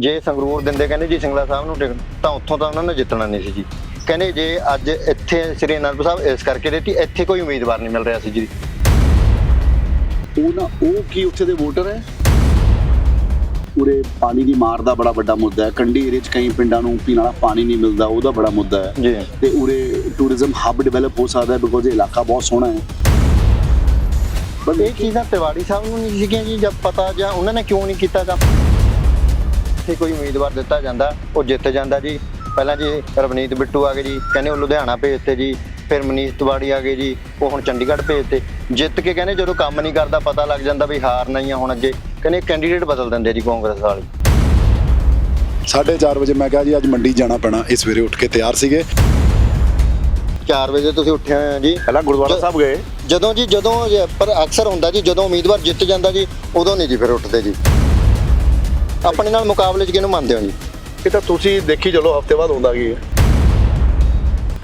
ਜੇ ਸੰਗਰੂਰ ਦਿੰਦੇ ਕਹਿੰਦੇ ਜੀ ਸਿੰਗਲਾ ਸਾਹਿਬ ਨੂੰ ਟਿਕਟ ਤਾਂ ਉੱਥੋਂ ਤਾਂ ਉਹਨਾਂ ਨੇ ਜਿੱਤਣਾ ਨਹੀਂ ਸੀ ਜੀ। ਕਹਿੰਦੇ ਜੇ ਅੱਜ ਇੱਥੇ ਸ੍ਰੀ ਅਨੰਦਪੁਰ ਸਾਹਿਬ ਇਸ ਕਰਕੇ ਦਿੱਤੀ ਇੱਥੇ ਕੋਈ ਉਮੀਦਵਾਰ ਨਹੀਂ ਮਿਲ ਰਿਹਾ ਸੀ ਜੀ। ਉਹ ਨਾ ਉਹ ਕੀ ਉੱਥੇ ਦੇ ਵੋਟਰ ਹੈ? ਉਰੇ ਪਾਣੀ ਦੀ ਮਾਰ ਦਾ ਬੜਾ ਵੱਡਾ ਮੁੱਦਾ ਹੈ। ਕੰਢੀ ਏਰੀਆ 'ਚ ਕਈ ਪਿੰਡਾਂ ਨੂੰ ਪੀਣ ਵਾਲਾ ਪਾਣੀ ਨਹੀਂ ਮਿਲਦਾ ਉਹਦਾ ਬੜਾ ਮੁੱਦਾ ਹੈ। ਜੀ। ਤੇ ਉਰੇ ਟੂਰਿਜ਼ਮ ਹੱਬ ਡਿਵੈਲਪ ਹੋ ਸਕਦਾ ਹੈ ਬਿਕੋਜ਼ ਇਹ ਇਲਾਕਾ ਬਹੁਤ ਸੋਹਣਾ ਹੈ। ਪਰ ਇਹ ਚੀਜ਼ਾਂ ਤਿਵਾੜੀ ਸਾਹਿਬ ਨੂੰ ਨਹੀਂ ਸੀਗੀਆਂ ਜੀ ਜਦ ਪਤਾ ਜਾਂ ਉਹਨਾਂ ਨੇ ਕਿਉਂ ਨਹੀਂ ਕੀਤਾ ਕੰਮ ਇੱਥੇ ਕੋਈ ਉਮੀਦਵਾਰ ਦਿੱਤਾ ਜਾਂਦਾ ਉਹ ਜਿੱਤ ਜਾਂਦਾ ਜੀ। ਪਹਿਲਾਂ ਜੀ ਰਵਨੀਤ ਬਿੱਟੂ ਆ ਗਏ ਜੀ ਕਹਿੰਦੇ ਉਹ ਲੁਧਿਆਣਾ ਭੇਜਤੇ ਜੀ। ਫਿਰ ਮਨੀਸ਼ ਤਿਵਾੜੀ ਆ ਗਏ ਜੀ ਉਹ ਹੁਣ ਚੰਡੀਗੜ੍ਹ ਭੇਜਤੇ। ਜਿੱਤ ਕੇ ਕਹਿੰਦੇ ਜਦੋਂ ਕੰਮ ਨਹੀਂ ਕਰਦਾ ਪਤਾ ਲੱਗ ਜਾਂਦਾ ਵੀ ਹਾਰ ਨਹੀਂ ਆ ਹੁਣ ਅੱਗੇ। ਕਹਿੰਦੇ ਕੈਂਡੀਡੇਟ ਬਦਲ ਦਿੰਦੇ ਜੀ ਕਾਂਗਰਸ ਵਾਲੇ। 4:30 ਵਜੇ ਮੈਂ ਕਿਹਾ ਜੀ ਅੱਜ ਮੰਡੀ ਜਾਣਾ ਪੈਣਾ। ਇਸ ਸਵੇਰੇ ਉੱਠ ਕੇ ਤਿਆਰ ਸੀਗੇ। 4 ਵਜੇ ਤੁਸੀਂ ਉੱਠੇ ਹੋਏ ਆ ਜੀ। ਪਹਿਲਾਂ ਗੁਰਦੁਆਰਾ ਸਾਹਿਬ ਗਏ। ਜਦੋਂ ਜੀ ਜਦੋਂ ਪਰ ਅਕਸਰ ਹੁੰਦਾ ਜੀ ਜਦੋਂ ਉਮੀਦਵਾਰ ਜਿੱਤ ਜਾਂਦਾ ਜੀ ਉਦੋਂ ਨਹੀਂ ਜੀ ਫਿਰ ਉੱਠਦੇ ਜੀ। ਆਪਣੇ ਨਾਲ ਮੁਕਾਬਲੇ 'ਚ ਕਿਹਨੂੰ ਮੰਨਦੇ ਹੋ ਜੀ? ਇਹ ਤਾਂ ਤੁਸੀਂ ਦੇਖੀ ਚਲੋ ਹਫ਼ਤੇ ਬਾਅਦ ਹੁੰਦਾ ਕੀ ਹੈ।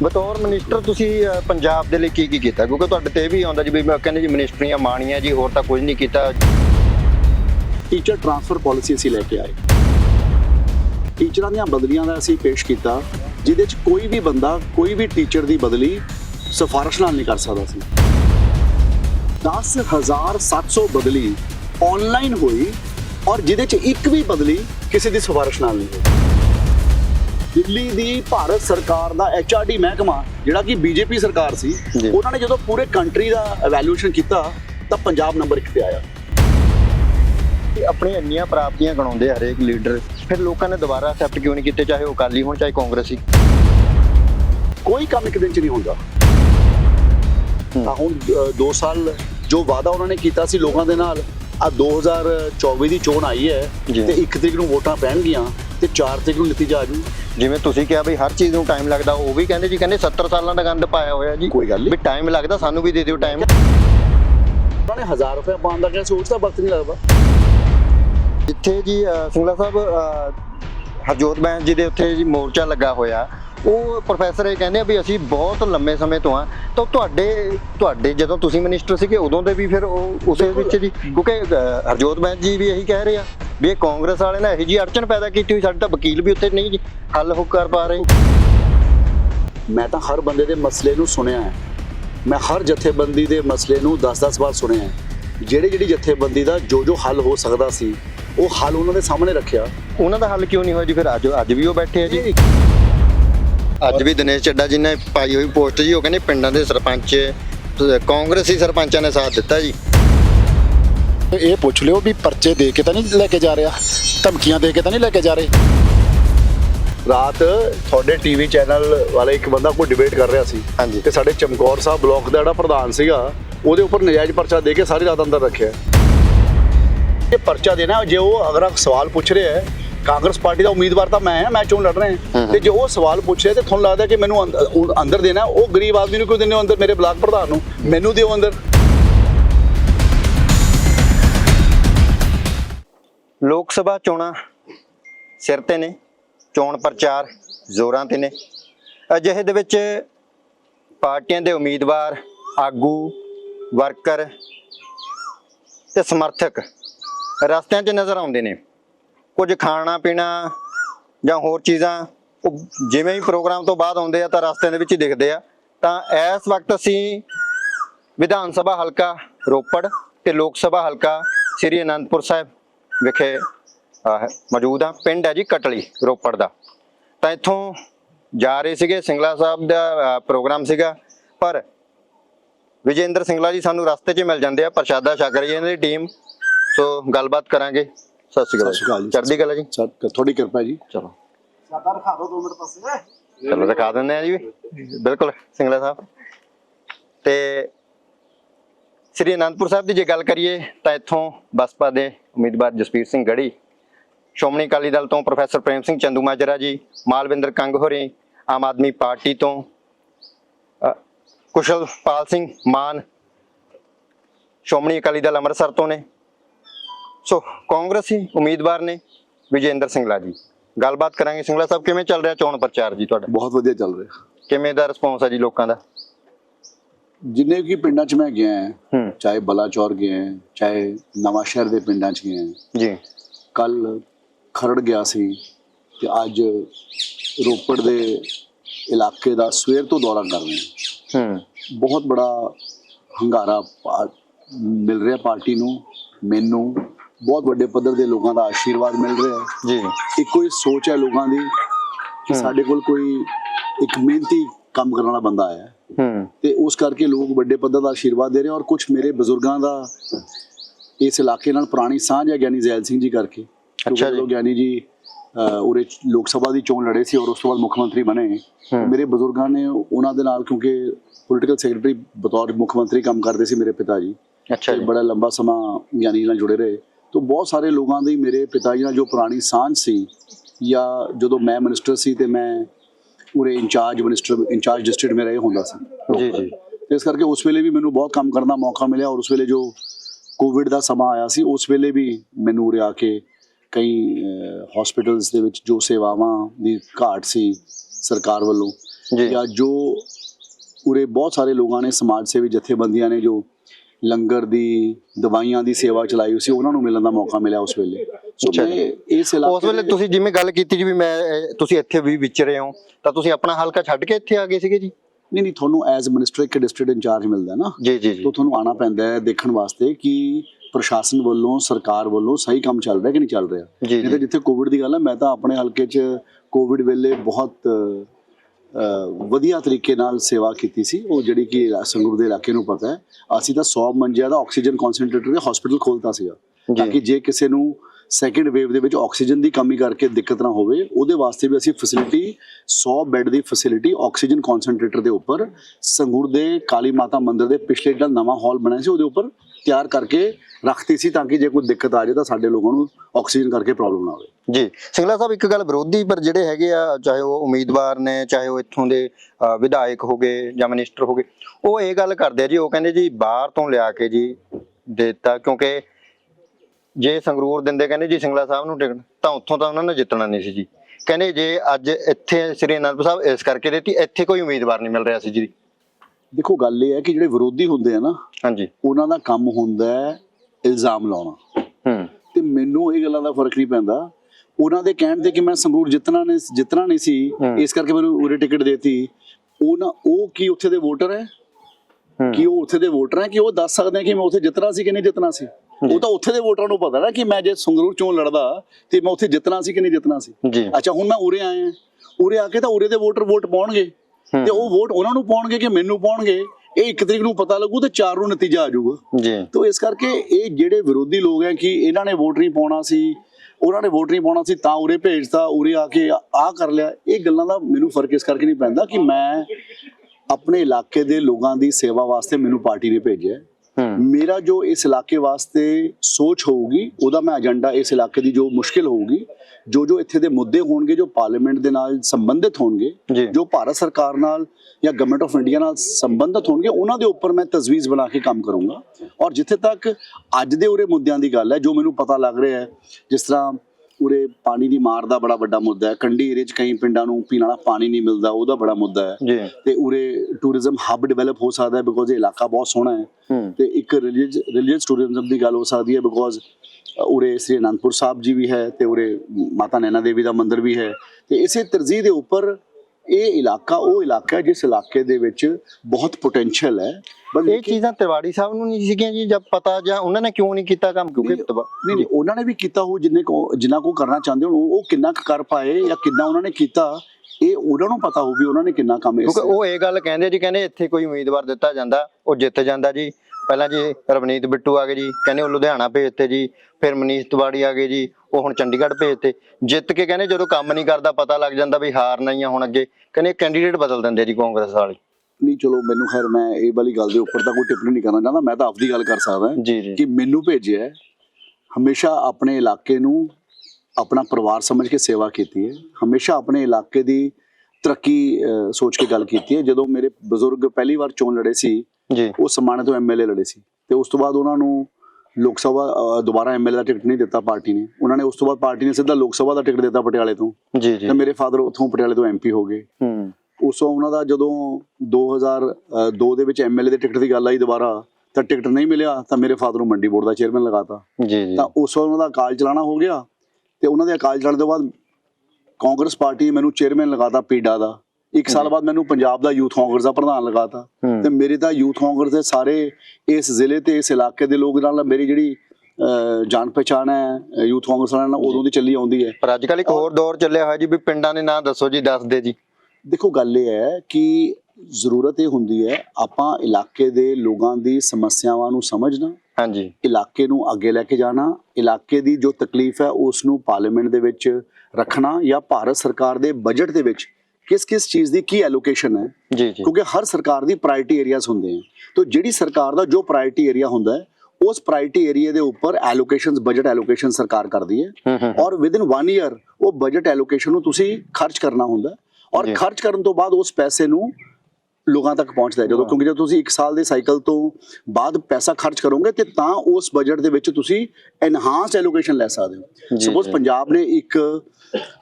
ਬਤੌਰ ਮਿਨਿਸਟਰ ਤੁਸੀਂ ਅਹ, ਪੰਜਾਬ ਦੇ ਲਈ ਕੀ ਕੀ ਕੀਤਾ? ਕਿਉਂਕਿ ਤੁਹਾਡੇ ਤੇ ਇਹ ਵੀ ਆਉਂਦਾ ਜੀ ਵੀ ਮੈਂ ਕਹਿੰਦੇ ਜੀ ਮਿਨਿਸਟਰੀਆਂ ਮਾਣੀਆਂ ਜੀ ਹੋਰ ਤਾਂ ਕੁਝ ਨਹੀਂ ਕੀਤਾ। ਟੀਚਰ ਟ੍ਰਾਂਸਫਰ ਪਾਲਿਸੀ ਅਸੀਂ ਲੈ ਕੇ ਆਏ। ਟੀਚਰਾਂ ਦੀਆਂ ਬਦਲੀਆਂ ਦਾ ਅਸੀਂ ਪੇਸ਼ ਕੀਤਾ ਜਿਹਦੇ 'ਚ ਕੋਈ ਵੀ ਬੰਦਾ ਕੋਈ ਵੀ ਟੀਚਰ ਦੀ ਬਦਲੀ ਸਿਫਾਰਿਸ਼ ਨਾਲ ਨਹੀਂ ਕਰ ਸਕਦਾ ਸੀ। 10700 ਬਦਲੀ ਆਨਲਾਈਨ ਹੋਈ ਔਰ ਜਿਹਦੇ 'ਚ ਇੱਕ ਵੀ ਬਦਲੀ ਕਿਸੇ ਦੀ ਸਿਫਾਰਿਸ਼ ਨਾਲ ਨਹੀਂ ਹੋਈ। ਦਿੱਲੀ ਦੀ ਭਾਰਤ ਸਰਕਾਰ ਦਾ ਐਚਆਰਡੀ ਮਹਿਕਮਾ ਜਿਹੜਾ ਕਿ ਬੀਜੇਪੀ ਸਰਕਾਰ ਸੀ। ਉਹਨਾਂ ਨੇ ਜਦੋਂ ਪੂਰੇ ਕੰਟਰੀ ਦਾ ਐਵੈਲੂਏਸ਼ਨ ਕੀਤਾ ਤਾਂ ਪੰਜਾਬ ਨੰਬਰ 1 ਤੇ ਆਇਆ। ਇਹ ਆਪਣੀਆਂ ਇੰਨੀਆਂ ਪ੍ਰਾਪਤੀਆਂ ਗਣਾਉਂਦੇ ਹਰੇਕ ਲੀਡਰ ਫਿਰ ਲੋਕਾਂ ਨੇ ਦੁਬਾਰਾ ਅਕਸੈਪਟ ਕਿਉਂ ਨਹੀਂ ਕੀਤੇ ਚਾਹੇ ਉਹ ਅਕਾਲੀ ਹੋਣ ਚਾਹੇ ਕਾਂਗਰਸੀ? ਕੋਈ ਕੰਮ ਇੱਕ ਦਿਨ ਚ ਨਹੀਂ ਹੁੰਦਾ। ਤਾਂ ਹੁਣ 2 ਸਾਲ ਜੋ ਵਾਅਦਾ ਉਹਨਾਂ ਨੇ ਕੀਤਾ ਸੀ ਲੋਕਾਂ ਦੇ ਨਾਲ ਆ 2024 ਦੀ ਚੋਣ ਆਈ ਹੈ ਜੀ। ਤੇ 1 ਤਰੀਕ ਨੂੰ ਵੋਟਾਂ ਪੈਣਗੀਆਂ ਤੇ 4 ਤਰੀਕ ਨੂੰ ਨਤੀਜਾ ਆ ਜੂ। ਜਿਵੇਂ ਤੁਸੀਂ ਕਿਹਾ ਵੀ ਹਰ ਚੀਜ਼ ਨੂੰ ਟਾਈਮ ਲੱਗਦਾ ਉਹ ਵੀ ਕਹਿੰਦੇ ਜੀ ਕਹਿੰਦੇ 70 ਸਾਲਾਂ ਦਾ ਗੰਦ ਪਾਇਆ ਹੋਇਆ ਜੀ। ਕੋਈ ਗੱਲ ਨਹੀਂ। ਵੀ ਟਾਈਮ ਲੱਗਦਾ ਸਾਨੂੰ ਵੀ ਦੇ ਦਿਓ ਟਾਈਮ ਉਹਨਾਂ ਨੇ 1000 ਰੁਪਏ ਪਾਉਣ ਦਾ ਕਿਹਾ ਸੋਚਦਾ ਵਕਤ ਨਹੀਂ ਲੱਗਦਾ। ਜਿੱਥੇ ਜੀ ਅਹ, ਸਿੰਗਲਾ ਸਾਹਿਬ ਹਰਜੋਤ ਬੈਂਸ ਜੀ ਦੇ ਉੱਥੇ ਜੀ ਮੋਰਚਾ ਲੱਗਾ ਹੋਇਆ। ਉਹ ਪ੍ਰੋਫੈਸਰ ਇਹ ਕਹਿੰਦੇ ਆ ਵੀ ਅਸੀਂ ਬਹੁਤ ਲੰਮੇ ਸਮੇਂ ਤੋਂ ਆ ਤਾਂ ਤੁਹਾਡੇ ਤੁਹਾਡੇ ਜਦੋਂ ਤੁਸੀਂ ਮਿਨਿਸਟਰ ਸੀਗੇ ਉਦੋਂ ਦੇ ਵੀ ਫਿਰ ਉਹ ਉਸੇ ਵਿੱਚ ਜੀ ਕਿਉਂਕਿ ਹਰਜੋਤ ਬੈਂਸ ਜੀ ਵੀ ਇਹੀ ਕਹਿ ਰਹੇ ਆ ਵੀ ਇਹ ਕਾਂਗਰਸ ਵਾਲੇ ਨੇ ਇਹੋ ਜੀ ਅੜਚਨ ਪੈਦਾ ਕੀਤੀ ਹੋਈ ਸਾਡੇ ਤਾਂ ਵਕੀਲ ਵੀ ਉੱਥੇ ਨਹੀਂ ਜੀ ਹੱਲ ਹੋ ਕਰ ਪਾ ਰਹੇ। ਮੈਂ ਤਾਂ ਹਰ ਬੰਦੇ ਦੇ ਮਸਲੇ ਨੂੰ ਸੁਣਿਆ ਹੈ। ਮੈਂ ਹਰ ਜਥੇਬੰਦੀ ਦੇ ਮਸਲੇ ਨੂੰ 10-10 ਵਾਰ ਸੁਣਿਆ ਹੈ। ਜਿਹੜੇ ਜਿਹੜੀ ਜਥੇਬੰਦੀ ਦਾ ਜੋ ਜੋ ਹੱਲ ਹੋ ਸਕਦਾ ਸੀ ਉਹ ਹੱਲ ਉਹਨਾਂ ਦੇ ਸਾਹਮਣੇ ਰੱਖਿਆ। ਉਹਨਾਂ ਦਾ ਹੱਲ ਕਿਉਂ ਨਹੀਂ ਹੋਇਆ ਜੀ? ਫਿਰ ਅੱਜ ਅੱਜ ਵੀ ਉਹ ਬੈਠੇ ਆ ਜੀ। ਅੱਜ ਵੀ ਦਿਨੇਸ਼ ਚੱਡਾ ਜੀ ਨੇ ਪਾਈ ਹੋਈ ਪੋਸਟ ਜੀ ਉਹ ਕਹਿੰਦੇ ਪਿੰਡਾਂ ਦੇ ਸਰਪੰਚ ਕਾਂਗਰਸੀ ਸਰਪੰਚਾਂ ਨੇ ਸਾਥ ਦਿੱਤਾ ਜੀ। ਇਹ ਪੁੱਛ ਲਿਓ ਵੀ ਪਰਚੇ ਦੇ ਕੇ ਤਾਂ ਨਹੀਂ ਲੈ ਕੇ ਜਾ ਰਿਹਾ ਧਮਕੀਆਂ ਦੇ ਕੇ ਤਾਂ ਨਹੀਂ ਲੈ ਕੇ ਜਾ ਰਹੇ? ਰਾਤ ਤੁਹਾਡੇ ਟੀਵੀ ਚੈਨਲ ਵਾਲੇ ਇੱਕ ਬੰਦਾ ਕੋਈ ਡਿਬੇਟ ਕਰ ਰਿਹਾ ਸੀ ਹਾਂਜੀ। ਤੇ ਸਾਡੇ ਚਮਕੌਰ ਸਾਹਿਬ ਬਲਾਕ ਦਾ ਜਿਹੜਾ ਪ੍ਰਧਾਨ ਸੀਗਾ ਉਹਦੇ ਉੱਪਰ ਨਜਾਇਜ਼ ਪਰਚਾ ਦੇ ਕੇ ਸਾਰੀ ਰਾਤ ਅੰਦਰ ਰੱਖਿਆ। ਇਹ ਪਰਚਾ ਦੇਣਾ ਜੇ ਉਹ ਅਗਰ ਸਵਾਲ ਪੁੱਛ ਰਿਹਾ ਹੈ ਕਾਂਗਰਸ ਪਾਰਟੀ ਦਾ ਉਮੀਦਵਾਰ ਤਾਂ ਮੈਂ ਹਾਂ ਮੈਂ ਚੋਣ ਲੜ ਰਿਹਾ ਤੇ ਜੇ ਉਹ ਸਵਾਲ ਪੁੱਛ ਰਿਹਾ ਤੇ ਤੁਹਾਨੂੰ ਲੱਗਦਾ ਕਿ ਮੈਨੂੰ ਅੰਦਰ ਦੇਣਾ ਉਹ ਗਰੀਬ ਆਦਮੀ ਨੂੰ ਕਿਉਂ ਦਿੰਦੇ ਹੋ ਅੰਦਰ? ਮੇਰੇ ਬਲਾਕ ਪ੍ਰਧਾਨ ਨੂੰ। ਮੈਨੂੰ ਦਿਓ ਅੰਦਰ। ਲੋਕ ਸਭਾ ਚੋਣਾਂ ਸਿਰ ਤੇ ਨੇ ਚੋਣ ਪ੍ਰਚਾਰ ਜ਼ੋਰਾਂ ਤੇ ਨੇ। ਅਜਿਹੇ ਦੇ ਵਿੱਚ ਪਾਰਟੀਆਂ ਦੇ ਉਮੀਦਵਾਰ ਆਗੂ ਵਰਕਰ ਤੇ ਸਮਰਥਕ ਰਸਤਿਆਂ 'ਚ ਨਜ਼ਰ ਆਉਂਦੇ ਨੇ। ਕੁਝ ਖਾਣਾ ਪੀਣਾ ਜਾਂ ਹੋਰ ਚੀਜ਼ਾਂ, ਉਹ ਜਿਵੇਂ ਹੀ ਪ੍ਰੋਗਰਾਮ ਤੋਂ ਬਾਅਦ ਆਉਂਦੇ ਆ ਤਾਂ ਰਸਤਿਆਂ ਦੇ ਵਿੱਚ ਹੀ ਦਿਖਦੇ ਆ। ਤਾਂ ਇਸ ਵਕਤ ਅਸੀਂ ਵਿਧਾਨ ਸਭਾ ਹਲਕਾ ਰੋਪੜ ਤੇ ਲੋਕ ਸਭਾ ਹਲਕਾ ਸ੍ਰੀ ਅਨੰਦਪੁਰ ਸਾਹਿਬ ਵਿਖੇ ਮੌਜੂਦ ਆ। ਪਿੰਡ ਹੈ ਜੀ ਕਟਲੀ, ਰੋਪੜ ਦਾ। ਤਾਂ ਇੱਥੋਂ ਜਾ ਰਹੇ ਸੀਗੇ, ਸਿੰਗਲਾ ਸਾਹਿਬ ਦਾ ਪ੍ਰੋਗਰਾਮ ਸੀਗਾ। ਪਰ ਵਿਜੇਂਦਰ ਸਿੰਗਲਾ ਜੀ ਸਾਨੂੰ ਰਸਤੇ 'ਚ ਮਿਲ ਜਾਂਦੇ ਆ, ਪ੍ਰਸ਼ਾਦਾ ਛਕ ਰਹੀ ਇਹਨਾਂ ਦੀ ਟੀਮ। ਸੋ ਗੱਲਬਾਤ ਕਰਾਂਗੇ। ਸਤਿ ਸ਼੍ਰੀ ਅਕਾਲ ਸਤਿ ਸ਼੍ਰੀ ਅਕਾਲ ਜੀ। ਚੜ੍ਹਦੀ ਕਲਾ ਜੀ। ਸਰ ਥੋੜੀ ਕਿਰਪਾ ਜੀ। ਚਲੋ। ਚਲੋ ਦਿਖਾ ਦਿੰਦੇ ਆ ਜੀ ਬਿਲਕੁਲ ਸਿੰਗਲਾ ਸਾਹਿਬ। ਤੇ ਸ੍ਰੀ ਅਨੰਦਪੁਰ ਸਾਹਿਬ ਦੀ ਜੇ ਗੱਲ ਕਰੀਏ ਤਾਂ ਇੱਥੋਂ ਬਸਪਾ ਦੇ ਉਮੀਦਵਾਰ ਜਸਪੀਰ ਸਿੰਘ ਗੜੀ ਸ਼੍ਰੋਮਣੀ ਅਕਾਲੀ ਦਲ ਤੋਂ ਪ੍ਰੋਫੈਸਰ ਪ੍ਰੇਮ ਸਿੰਘ ਚੰਦੂ ਮਾਜਰਾ ਜੀ ਮਾਲਵਿੰਦਰ ਕੰਗ ਹੋਰੀ ਆਮ ਆਦਮੀ ਪਾਰਟੀ ਤੋਂ ਅ, ਕੁਸ਼ਲਪਾਲ ਸਿੰਘ ਮਾਨ ਸ਼੍ਰੋਮਣੀ ਅਕਾਲੀ ਦਲ ਅੰਮ੍ਰਿਤਸਰ ਤੋਂ ਨੇ। ਸੋ ਕਾਂਗਰਸੀ ਉਮੀਦਵਾਰ ਨੇ ਵਿਜੇਂਦਰ ਸਿੰਘਲਾ ਜੀ। ਗੱਲਬਾਤ ਕਰਾਂਗੇ। ਸਿੰਘਲਾ ਸਾਹਿਬ ਕਿਵੇਂ ਚੱਲ ਰਿਹਾ ਚੋਣ ਪ੍ਰਚਾਰ ਜੀ ਤੁਹਾਡਾ? ਬਹੁਤ ਵਧੀਆ ਚੱਲ ਰਿਹਾ। ਕਿਵੇਂ ਦਾ ਰਿਸਪੌਂਸ ਹੈ ਜੀ ਲੋਕਾਂ ਦਾ? ਜਿੰਨੇ ਵੀ ਪਿੰਡਾਂ 'ਚ ਮੈਂ ਗਿਆ ਹਾਂ ਚਾਹੇ ਬਲਾਚੌਰ ਗਏ ਹਾਂ ਚਾਹੇ ਨਵਾਂ ਸ਼ਹਿਰ ਦੇ ਪਿੰਡਾਂ 'ਚ ਗਏ ਹਾਂ ਜੀ। ਕੱਲ ਖਰੜ ਗਿਆ ਸੀ ਤੇ ਅੱਜ ਰੋਪੜ ਦੇ ਇਲਾਕੇ ਦਾ ਸਵੇਰ ਤੋਂ ਦੌਰਾ ਕਰ ਰਹੇ ਹਾਂ। ਬਹੁਤ ਬੜਾ ਹੰਗਾਰਾ ਮਿਲ ਰਿਹਾ ਪਾਰਟੀ ਨੂੰ ਮੈਨੂੰ ਬਹੁਤ ਵੱਡੇ ਪੱਧਰ ਦੇ ਲੋਕਾਂ ਦਾ ਆਸ਼ੀਰਵਾਦ ਮਿਲ ਰਿਹਾ ਹੈ। ਜੀ। ਇੱਕੋ ਹੀ ਸੋਚ ਹੈ ਲੋਕਾਂ ਦੀ ਕਿ। ਸਾਡੇ ਕੋਲ ਕੋਈ ਇੱਕ ਮਿਹਨਤੀ ਕੰਮ ਕਰਨ ਵਾਲਾ ਬੰਦਾ ਆਇਆ ਹੈ। ਤੇ ਉਸ ਕਰਕੇ ਲੋਕ ਵੱਡੇ ਪੱਧਰ ਦਾ ਆਸ਼ੀਰਵਾਦ ਦੇ ਰਹੇ ਔਰ ਕੁਝ ਮੇਰੇ ਬਜ਼ੁਰਗਾਂ ਦਾ ਇਸ ਇਲਾਕੇ ਨਾਲ ਪੁਰਾਣੀ ਸਾਂਝ ਹੈ ਗਿਆਨੀ ਜ਼ੈਲ ਸਿੰਘ ਜੀ ਕਰਕੇ। ਅੱਛਾ ਜੀ। ਗਿਆਨੀ ਜੀ ਉਰੇ ਲੋਕ ਸਭਾ ਦੀ ਚੋਣ ਲੜੇ ਸੀ ਔਰ ਉਸ ਤੋਂ ਬਾਅਦ ਮੁੱਖ ਮੰਤਰੀ ਬਣੇ। ਮੇਰੇ ਬਜ਼ੁਰਗਾਂ ਨੇ ਉਹਨਾਂ ਦੇ ਨਾਲ ਕਿਉਂਕਿ ਪੋਲੀਟੀਕਲ ਸੈਕਟਰੀ ਬਤੌਰ ਮੁੱਖ ਮੰਤਰੀ ਕੰਮ ਕਰਦੇ ਸੀ ਮੇਰੇ ਪਿਤਾ ਜੀ। ਅੱਛਾ ਜੀ। ਬੜਾ ਲੰਬਾ ਸਮਾਂ ਗਿਆਨੀ ਜੀ ਨਾਲ ਜੁੜੇ ਰਹੇ। ਤੋਂ ਬਹੁਤ ਸਾਰੇ ਲੋਕਾਂ ਦੀ ਮੇਰੇ ਪਿਤਾ ਜੀ ਨਾਲ ਜੋ ਪੁਰਾਣੀ ਸਾਂਝ ਸੀ ਜਾਂ ਜਦੋਂ ਮੈਂ ਮਿਨਿਸਟਰ ਸੀ ਤੇ ਮੈਂ ਪੂਰੇ ਇੰਚਾਰਜ ਮਿਨਿਸਟਰ ਇੰਚਾਰਜ ਡਿਸਟ੍ਰਿਕਟ ਮੇਰਾ ਇਹ ਹੁੰਦਾ ਸੀ। ਜੀ ਜੀ। ਇਸ ਕਰਕੇ ਉਸ ਵੇਲੇ ਵੀ ਮੈਨੂੰ ਬਹੁਤ ਕੰਮ ਕਰਨ ਦਾ ਮੌਕਾ ਮਿਲਿਆ ਔਰ ਉਸ ਵੇਲੇ ਜੋ ਕੋਵਿਡ ਦਾ ਸਮਾਂ ਆਇਆ ਸੀ ਉਸ ਵੇਲੇ ਵੀ ਮੈਨੂੰ ਉਰੇ ਆ ਕੇ ਕਈ ਹਸਪੀਟਲਸ ਦੇ ਵਿੱਚ ਜੋ ਸੇਵਾਵਾਂ ਦੀ ਘਾਟ ਸੀ ਸਰਕਾਰ ਵੱਲੋਂ ਜਾਂ ਜੋ ਉਰੇ ਬਹੁਤ ਸਾਰੇ ਲੋਕਾਂ ਨੇ ਸਮਾਜ ਸੇਵੀ ਜਥੇਬੰਦੀਆਂ ਨੇ ਜੋ ਲੰਗਰ ਦੀ ਦਵਾਈਆਂ ਦੀ ਸੇਵਾ ਚਲਾਈ ਹੋਈ ਸੀ ਉਹਨਾਂ ਨੂੰ ਮਿਲਣ ਦਾ ਮੌਕਾ ਮਿਲਿਆ ਉਸ ਵੇਲੇ। ਸੋ ਅੱਛਾ ਮੈਂ ਇਸ ਇਲਾਕੇ ਉਸ ਵੇਲੇ ਦੇ- ਤੁਸੀਂ ਜਿਵੇਂ ਗੱਲ ਕੀਤੀ ਜੀ ਵੀ ਮੈਂ ਇਹ- ਤੁਸੀਂ ਇੱਥੇ ਵੀ ਵਿਚਰੇ ਹੋ ਤਾਂ ਤੁਸੀਂ ਆਪਣਾ ਹਲਕਾ ਛੱਡ ਕੇ ਇੱਥੇ ਆ ਗਏ ਸੀਗੇ ਜੀ? ਨਹੀਂ ਨਹੀਂ ਤੁਹਾਨੂੰ ਐਜ਼ ਮਿਨਿਸਟਰ ਇੱਕ ਡਿਸਟ੍ਰਿਕਟ ਇੰਚਾਰਜ ਮਿਲਦਾ ਹੈ ਨਾ। ਜੀ ਜੀ ਜੀ। ਤੋਂ ਤੁਹਾਨੂੰ ਆਣਾ ਪੈਂਦਾ ਹੈ ਦੇਖਣ ਵਾਸਤੇ ਕਿ ਪ੍ਰਸ਼ਾਸਨ ਵੱਲੋਂ ਸਰਕਾਰ ਵੱਲੋਂ ਸਹੀ ਕੰਮ ਚੱਲ ਰਿਹਾ ਕਿ ਨਹੀਂ ਚੱਲ ਰਿਹਾ। ਜੀ ਨਹੀਂ ਤਾਂ ਜੀ ਜਿੱਥੇ ਕੋਵਿਡ ਦੀ ਗੱਲ ਹੈ ਮੈਂ ਤਾਂ ਆਪਣੇ ਹਲਕੇ 'ਚ ਕੋਵਿਡ ਵੇਲੇ ਬਹੁਤ ਅ, ਵਧੀਆ ਤਰੀਕੇ ਨਾਲ ਸੇਵਾ ਕੀਤੀ ਸੀ। ਉਹ ਜਿਹੜੀ ਕਿ ਸੰਗਰੂਰ ਦੇ ਇਲਾਕੇ ਨੂੰ ਪਤਾ ਹੈ। ਅਸੀਂ ਤਾਂ 100 ਮੰਜਿਆਂ ਦਾ ਆਕਸੀਜਨ ਕਨਸੈਂਟਰੇਟਰ ਦੇ ਹਸਪੀਟਲ ਖੋਲਤਾ ਸੀਗਾ। ਤਾਂ ਕਿ ਜੇ ਕਿਸੇ ਨੂੰ ਸੈਕੰਡ ਵੇਵ ਦੇ ਵਿੱਚ ਆਕਸੀਜਨ ਦੀ ਕਮੀ ਕਰਕੇ ਦਿੱਕਤ ਨਾ ਹੋਵੇ ਉਹਦੇ ਵਾਸਤੇ ਵੀ ਅਸੀਂ ਫੈਸਿਲਿਟੀ 100 ਬੈੱਡ ਦੀ ਫੈਸਿਲਿਟੀ ਆਕਸੀਜਨ ਕਨਸੈਂਟਰੇਟਰ ਦੇ ਉੱਪਰ ਸੰਗਰੂਰ ਦੇ ਕਾਲੀ ਮਾਤਾ ਮੰਦਿਰ ਦੇ ਪਿਛਲੇ ਜਿਹੜਾ ਨਵਾਂ ਹਾਲ ਬਣਿਆ ਸੀ ਉਹਦੇ ਉੱਪਰ ਤਿਆਰ ਕਰਕੇ ਰੱਖਤੀ ਸੀ ਤਾਂ ਕਿ ਜੇ ਕੋਈ ਦਿੱਕਤ ਆ ਜਾਏ ਤਾਂ ਸਾਡੇ ਲੋਕਾਂ ਨੂੰ ਆਕਸੀਜਨ ਕਰਕੇ ਪ੍ਰੋਬਲਮ ਨਾ ਹੋਵੇ ਜੀ। ਸਿੰਗਲਾ ਸਾਹਿਬ, ਇੱਕ ਗੱਲ ਵਿਰੋਧੀ, ਪਰ ਜਿਹੜੇ ਹੈਗੇ ਆ, ਚਾਹੇ ਉਹ ਉਮੀਦਵਾਰ ਨੇ, ਚਾਹੇ ਉਹ ਇੱਥੋਂ ਦੇ ਵਿਧਾਇਕ ਹੋ ਜਾਂ ਮਿਨਿਸਟਰ ਹੋ ਉਹ ਇਹ ਗੱਲ ਕਰਦੇ ਆ ਜੀ, ਉਹ ਕਹਿੰਦੇ ਜੀ ਬਾਹਰ ਤੋਂ ਲਿਆ ਕੇ ਜੀ ਦਿੱਤਾ, ਕਿਉਂਕਿ ਜੇ ਸੰਗਰੂਰ ਦਿੰਦੇ ਕਹਿੰਦੇ ਜੀ ਸਿੰਗਲਾ ਸਾਹਿਬ ਨੂੰ ਟਿਕਟ, ਤਾਂ ਉੱਥੋਂ ਤਾਂ ਉਹਨਾਂ ਨੇ ਜਿੱਤਣਾ ਨਹੀਂ ਸੀ ਜੀ। ਕਹਿੰਦੇ ਜੇ ਅੱਜ ਇੱਥੇ ਸ੍ਰੀ ਅਨੰਦਪੁਰ ਸਾਹਿਬ ਇਸ ਕਰਕੇ ਦਿੱਤੀ, ਇੱਥੇ ਕੋਈ ਉਮੀਦਵਾਰ ਨਹੀਂ ਮਿਲ ਰਿਹਾ ਸੀ ਜੀ। ਦੇਖੋ ਗੱਲ ਇਹ ਹੈ ਕਿ ਜਿਹੜੇ ਵਿਰੋਧੀ ਹੁੰਦੇ ਆ ਨਾ ਹਾਂਜੀ। ਉਹਨਾਂ ਦਾ ਕੰਮ ਹੁੰਦਾ ਹੈ ਇਲਜ਼ਾਮ ਲਾਉਣਾ। ਹੂੰ। ਤੇ ਮੈਨੂੰ ਇਹ ਗੱਲਾਂ ਦਾ ਫ਼ਰਕ ਨਹੀਂ ਪੈਂਦਾ। ਉਹਨਾਂ ਦੇ ਕਹਿਣ ਤੇ ਕਿ ਮੈਂ ਸੰਗਰੂਰ ਜਿੱਤਣਾ ਨੇ ਜਿੱਤਣਾ ਨਹੀਂ ਸੀ। ਇਸ ਕਰਕੇ ਮੈਨੂੰ ਉਰੇ ਟਿਕਟ ਦੇਤੀ। ਉਹ ਨਾ ਉਹ ਕੀ ਉੱਥੇ ਦੇ ਵੋਟਰ ਹੈ? ਕਿ ਉਹ ਉੱਥੇ ਦੇ ਵੋਟਰ ਹੈ? ਕਿ ਉਹ ਦੱਸ ਸਕਦੇ ਆ ਕਿ ਮੈਂ ਉੱਥੇ ਜਿੱਤਣਾ ਸੀ ਕਿ ਨਹੀਂ ਜਿੱਤਣਾ ਸੀ? ਉਹ ਤਾਂ ਉੱਥੇ ਦੇ ਵੋਟਰਾਂ ਨੂੰ ਪਤਾ ਨਾ ਕਿ ਮੈਂ ਜੇ ਸੰਗਰੂਰ ਚੋਂ ਲੜਦਾ ਤੇ ਮੈਂ ਉੱਥੇ ਜਿੱਤਣਾ ਸੀ ਕਿ ਨਹੀਂ ਜਿੱਤਣਾ ਸੀ। ਅੱਛਾ ਹੁਣ ਮੈਂ ਉਰੇ ਆਇਆ। ਉਰੇ ਆ ਕੇ ਤਾਂ ਉਰੇ ਦੇ ਵੋਟਰ ਵੋਟ ਪਾਉਣਗੇ। ਤੇ ਉਹ ਵੋਟ ਉਹਨਾਂ ਨੂੰ ਪਾਉਣਗੇ ਕਿ ਮੈਨੂੰ ਪਾਉਣਗੇ ਇਹ ਇੱਕ ਤਰੀਕ ਨੂੰ ਪਤਾ ਲੱਗੂ ਤੇ 4 ਨੂੰ ਨਤੀਜਾ ਆ ਜਾਊਗਾ। ਜੀ। ਤੋ ਇਸ ਕਰਕੇ ਇਹ ਜਿਹੜੇ ਵਿਰੋਧੀ ਲੋਕ ਹੈ ਕਿ ਇਹਨਾਂ ਨੇ ਵੋਟ ਨਹੀਂ ਪਾਉਣਾ ਸੀ ਉਹਨਾਂ ਨੇ ਵੋਟ ਨਹੀਂ ਪਾਉਣਾ ਸੀ ਤਾਂ ਉਰੇ ਭੇਜਤਾ ਉਰੇ ਆ ਕੇ ਆ ਕਰ ਲਿਆ। ਇਹ ਗੱਲਾਂ ਦਾ ਮੈਨੂੰ ਫ਼ਰਕ ਇਸ ਕਰਕੇ ਨਹੀਂ ਪੈਂਦਾ ਕਿ ਮੈਂ ਆਪਣੇ ਇਲਾਕੇ ਦੇ ਲੋਕਾਂ ਦੀ ਸੇਵਾ ਵਾਸਤੇ ਮੈਨੂੰ ਪਾਰਟੀ ਨੇ ਭੇਜਿਆ। ਮੇਰਾ ਜੋ ਇਸ ਇਲਾਕੇ ਵਾਸਤੇ ਸੋਚ ਹੋਊਗੀ ਉਹਦਾ ਮੈਂ ਏਜੰਡਾ ਇਸ ਇਲਾਕੇ ਦੀ ਜੋ ਮੁਸ਼ਕਿਲ ਹੋਊਗੀ ਜੋ ਜੋ ਇੱਥੇ ਦੇ ਮੁੱਦੇ ਹੋਣਗੇ ਜੋ ਪਾਰਲੀਮੈਂਟ ਦੇ ਨਾਲ ਸੰਬੰਧਿਤ ਹੋਣਗੇ ਜੀ। ਭਾਰਤ ਸਰਕਾਰ ਨਾਲ ਜਾਂ ਗਵਰਨਮੈਂਟ ਆਫ ਇੰਡੀਆ ਨਾਲ ਸੰਬੰਧਿਤ ਹੋਣਗੇ ਉਹਨਾਂ ਦੇ ਉੱਪਰ ਮੈਂ ਤਜਵੀਜ਼ ਬਣਾ ਕੇ ਕੰਮ ਕਰੂੰਗਾ। ਔਰ ਜਿੱਥੇ ਤੱਕ ਅੱਜ ਦੇ ਉਰੇ ਮੁੱਦਿਆਂ ਦੀ ਗੱਲ ਹੈ ਜੋ ਮੈਨੂੰ ਪਤਾ ਲੱਗ ਰਿਹਾ ਹੈ ਜਿਸ ਤਰ੍ਹਾਂ ਉਰੇ ਪਾਣੀ ਦੀ ਮਾਰ ਦਾ ਬੜਾ ਵੱਡਾ ਮੁੱਦਾ ਹੈ। ਕੰਢੀ ਏਰੀਆ 'ਚ ਕਈ ਪਿੰਡਾਂ ਨੂੰ ਪੀਣ ਵਾਲਾ ਪਾਣੀ ਨਹੀਂ ਮਿਲਦਾ ਉਹਦਾ ਬੜਾ ਮੁੱਦਾ ਹੈ। ਤੇ ਉਰੇ ਟੂਰਿਜ਼ਮ ਹੱਬ ਡਿਵੈਲਪ ਹੋ ਸਕਦਾ ਹੈ ਬਿਕੋਜ਼ ਇਹ ਇਲਾਕਾ ਬਹੁਤ ਸੋਹਣਾ ਹੈ। ਤੇ ਇੱਕ ਰਿਲੀਜੀਅਸ ਟੂਰਿਜ਼ਮ ਦੀ ਗੱਲ ਹੋ ਸਕਦੀ ਹੈ ਬਿਕੋਜ਼ ਉਰੇ ਸ੍ਰੀ ਅਨੰਦਪੁਰ ਸਾਹਿਬ ਜੀ ਵੀ ਹੈ ਤੇ ਉਰੇ ਮਾਤਾ ਨੈਣਾ ਦੇਵੀ ਦਾ ਮੰਦਿਰ ਵੀ ਹੈ। ਤੇ ਇਸੇ ਤਰਜੀਹ ਦੇ ਉੱਪਰ ਇਹ ਇਲਾਕਾ ਉਹ ਇਲਾਕਾ ਜਿਸ ਇਲਾਕੇ ਦੇ ਵਿੱਚ ਬਹੁਤ ਪੋਟੈਂਸ਼ੀਅਲ ਹੈ। ਇਹ ਚੀਜ਼ਾਂ ਤਿਵਾੜੀ ਸਾਹਿਬ ਨੂੰ ਨਹੀਂ ਸੀਗੀਆਂ ਜੀ ਜਦ ਪਤਾ ਜਾਂ ਉਹਨਾਂ ਨੇ ਕਿਉਂ ਨਹੀਂ ਕੀਤਾ ਕੰਮ ਕਿਉਂਕਿ ਨਹੀਂ, ਨਹੀਂ ਨਹੀਂ, ਉਹਨਾਂ ਨੇ ਵੀ ਕੀਤਾ ਹੋ ਜਿੰਨੇ ਕੋ ਜਿੰਨਾ ਕੋ ਕਰਨਾ ਚਾਹੁੰਦੇ ਹੋਣ ਉਹ ਉਹ ਕਿੰਨਾ ਕੁ ਕਰ ਪਾਏ ਜਾਂ ਕਿੰਨਾ ਉਹਨਾਂ ਨੇ ਕੀਤਾ ਇਹ ਉਹਨਾਂ ਨੂੰ ਪਤਾ ਹੋਊ ਵੀ ਉਹਨਾਂ ਨੇ ਕਿੰਨਾ ਕੰਮ ਇਸ ਕਿਉਂਕਿ ਉਹ ਇਹ ਗੱਲ ਕਹਿੰਦੇ ਜੀ ਕਹਿੰਦੇ ਇੱਥੇ ਕੋਈ ਉਮੀਦਵਾਰ ਦਿੱਤਾ ਜਾਂਦਾ ਉਹ ਜਿੱਤ ਜਾਂਦਾ ਜੀ। ਪਹਿਲਾਂ ਜੀ ਰਵਨੀਤ ਬਿੱਟੂ ਆ ਗਏ ਜੀ ਕਹਿੰਦੇ ਉਹ ਲੁਧਿਆਣਾ ਭੇਜਤੇ ਜੀ ਫਿਰ ਮਨੀਸ਼ ਤਿਵਾੜੀ ਆ ਗਏ ਜੀ ਉਹ ਹੁਣ ਚੰਡੀਗੜ੍ਹ ਭੇਜਤੇ। ਜਿੱਤ ਕੇ ਕਹਿੰਦੇ ਜਦੋਂ ਕੰਮ ਨਹੀਂ ਕਰਦਾ ਪਤਾ ਲੱਗ ਜਾਂਦਾ ਵੀ ਹਾਰਨਾ ਹੀ ਆ ਹੁਣ ਅੱਗੇ। ਕਹਿੰਦੇ ਕੈਂਡੀਡੇਟ ਬਦਲ ਦਿੰਦੇ ਜੀ ਕਾਂਗਰਸ ਵਾਲੇ। ਨਹੀਂ ਚਲੋ ਮੈਨੂੰ ਖੈਰ ਮੈਂ ਇਹ ਵਾਲੀ ਗੱਲ ਦੇ ਉੱਪਰ ਤਾਂ ਕੋਈ ਟਿੱਪਣੀ ਨਹੀਂ ਕਰਨਾ ਚਾਹੁੰਦਾ ਮੈਂ ਤਾਂ ਆਪਦੀ ਗੱਲ ਕਰ ਸਕਦਾ ਕਿ ਮੈਨੂੰ ਭੇਜਿਆ ਹੈ। ਹਮੇਸ਼ਾ ਆਪਣੇ ਇਲਾਕੇ ਨੂੰ ਆਪਣਾ ਪਰਿਵਾਰ ਸਮਝ ਕੇ ਸੇਵਾ ਕੀਤੀ ਹੈ ਹਮੇਸ਼ਾ ਆਪਣੇ ਇਲਾਕੇ ਦੀ ਤਰੱਕੀ ਸੋਚ ਕੇ ਗੱਲ ਕੀਤੀ ਹੈ ਜਦੋਂ ਮੇਰੇ ਬਜ਼ੁਰਗ ਪਹਿਲੀ ਵਾਰ ਚੋਣ ਲੜੇ ਸੀ ਜੀ। ਉਹ ਸਮਾਣੇ ਤੋਂ ਐਮਐਲਏ ਲੜੇ ਸੀ ਤੇ ਉਸ ਤੋਂ ਬਾਅਦ ਉਹਨਾਂ ਨੂੰ ਲੋਕ ਸਭਾ ਦੁਬਾਰਾ ਐਮਐਲਏ ਦਾ ਟਿਕਟ ਨਹੀਂ ਦਿੱਤਾ ਪਾਰਟੀ ਨੇ ਉਹਨਾਂ ਨੇ ਉਸ ਤੋਂ ਬਾਅਦ ਪਾਰਟੀ ਨੇ ਸਿੱਧਾ ਲੋਕ ਸਭਾ ਦਾ ਟਿਕਟ ਦਿੱਤਾ ਪਟਿਆਲੇ ਤੋਂ ਜੀ ਜੀ। ਤੇ ਮੇਰੇ ਫਾਦਰ ਉੱਥੋਂ ਪਟਿਆਲੇ ਤੋਂ ਐਮਪੀ ਹੋ ਗਏ। ਹੂੰ। ਉਸ ਉਹਨਾਂ ਦਾ ਜਦੋਂ 2002 ਦੇ ਵਿੱਚ ਐਮਐਲਏ ਦੇ ਟਿਕਟ ਦੀ ਗੱਲ ਆਈ ਦੁਬਾਰਾ ਤਾਂ ਟਿਕਟ ਨਹੀਂ ਮਿਲਿਆ ਤਾਂ ਮੇਰੇ ਫਾਦਰ ਨੂੰ ਮੰਡੀ ਬੋਰਡ ਦਾ ਚੇਅਰਮੈਨ ਲਗਾਤਾ। ਜੀ ਜੀ। ਤਾਂ ਉਸ ਉਹਨਾਂ ਦਾ ਕਾਲ ਚਲਾਣਾ ਹੋ ਗਿਆ ਤੇ ਉਹਨਾਂ ਦੇ ਅਕਾਲ ਚੜ੍ਹਨ ਤੋਂ ਬਾਅਦ ਕਾਂਗਰਸ ਪਾਰਟੀ ਮੈਨੂੰ ਚੇਅਰਮੈਨ ਲਗਾਤਾ ਪੀਡਾ ਦਾ। ਇੱਕ ਸਾਲ ਬਾਅਦ ਮੈਨੂੰ ਪੰਜਾਬ ਦਾ ਯੂਥ ਕਾਂਗਰਸ ਦਾ ਪ੍ਰਧਾਨ ਲਗਾਤਾ। ਤੇ ਮੇਰੇ ਤਾਂ ਯੂਥ ਕਾਂਗਰਸ ਦੇ ਸਾਰੇ ਇਸ ਜ਼ਿਲ੍ਹੇ ਤੇ ਇਸ ਇਲਾਕੇ ਦੇ ਲੋਕ ਨਾਲ ਮੇਰੀ ਜਿਹੜੀ ਜਾਣ ਪਛਾਣ ਹੈ ਯੂਥ ਕਾਂਗਰਸ ਨਾਲ ਉਦੋਂ ਦੀ ਚੱਲੀ ਆਉਂਦੀ ਹੈ। ਪਰ ਅੱਜ ਕੱਲ ਇੱਕ ਹੋਰ ਦੌਰ ਚੱਲਿਆ ਹੋਇਆ ਜੀ ਵੀ ਪਿੰਡਾਂ ਦੇ ਨਾਂ ਦੱਸੋ ਜੀ ਦੱਸ ਦੇ ਜੀ। ਦੇਖੋ ਗੱਲ ਇਹ ਹੈ ਕਿ ਜ਼ਰੂਰਤ ਇਹ ਹੁੰਦੀ ਹੈ ਆਪਾਂ ਇਲਾਕੇ ਦੇ ਲੋਕਾਂ ਦੀ ਸਮੱਸਿਆਵਾਂ ਨੂੰ ਸਮਝਣਾ ਹਾਂਜੀ। ਇਲਾਕੇ ਨੂੰ ਅੱਗੇ ਲੈ ਕੇ ਜਾਣਾ ਇਲਾਕੇ ਦੀ ਜੋ ਤਕਲੀਫ ਹੈ ਉਸ ਨੂੰ ਪਾਰਲੀਮੈਂਟ ਦੇ ਵਿੱਚ ਰੱਖਣਾ ਜਾਂ ਭਾਰਤ ਸਰਕਾਰ ਦੇ ਬਜਟ ਦੇ ਵਿੱਚ ਕਿਸ ਕਿਸ ਚੀਜ਼ ਦੀ ਕੀ ਐਲੋਕੇਸ਼ਨ ਹੈ? ਜੀ ਜੀ। ਕਿਉਂਕਿ ਹਰ ਸਰਕਾਰ ਦੀ ਪ੍ਰਾਇੋਰਟੀ ਏਰੀਆਜ਼ ਹੁੰਦੇ ਹਨ ਤਾਂ ਜਿਹੜੀ ਸਰਕਾਰ ਦਾ ਜੋ ਪ੍ਰਾਇੋਰਟੀ ਏਰੀਆ ਹੁੰਦਾ ਹੈ ਉਸ ਪ੍ਰਾਇੋਰਟੀ ਏਰੀਆ ਦੇ ਉੱਪਰ ਐਲੋਕੇਸ਼ਨਸ ਬਜਟ ਐਲੋਕੇਸ਼ਨ ਸਰਕਾਰ ਕਰਦੀ ਹੈ। ਔਰ ਵਿਦਿਨ 1 ਇਅਰ ਉਹ ਬਜਟ ਐਲੋਕੇਸ਼ਨ ਨੂੰ ਤੁਸੀਂ ਖਰਚ ਕਰਨਾ ਹੁੰਦਾ ਔਰ। ਖਰਚ ਕਰਨ ਤੋਂ ਬਾਅਦ ਉਸ ਪੈਸੇ ਨੂੰ ਲੋਕਾਂ ਤੱਕ ਪਹੁੰਚਦਾ ਹੈ ਜਦੋਂ। ਕਿਉਂਕਿ ਜਦੋਂ ਤੁਸੀਂ 1 ਸਾਲ ਦੇ ਸਾਈਕਲ ਤੋਂ ਬਾਅਦ ਪੈਸਾ ਖਰਚ ਕਰੋਗੇ ਤੇ ਤਾਂ ਉਸ ਬਜਟ ਦੇ ਵਿੱਚ ਤੁਸੀਂ ਐਨਹਾਂਸ ਐਲੋਕੇਸ਼ਨ ਲੈ ਸਕਦੇ ਹੋ ਸਪੋਜ਼। ਪੰਜਾਬ ਨੇ ਇੱਕ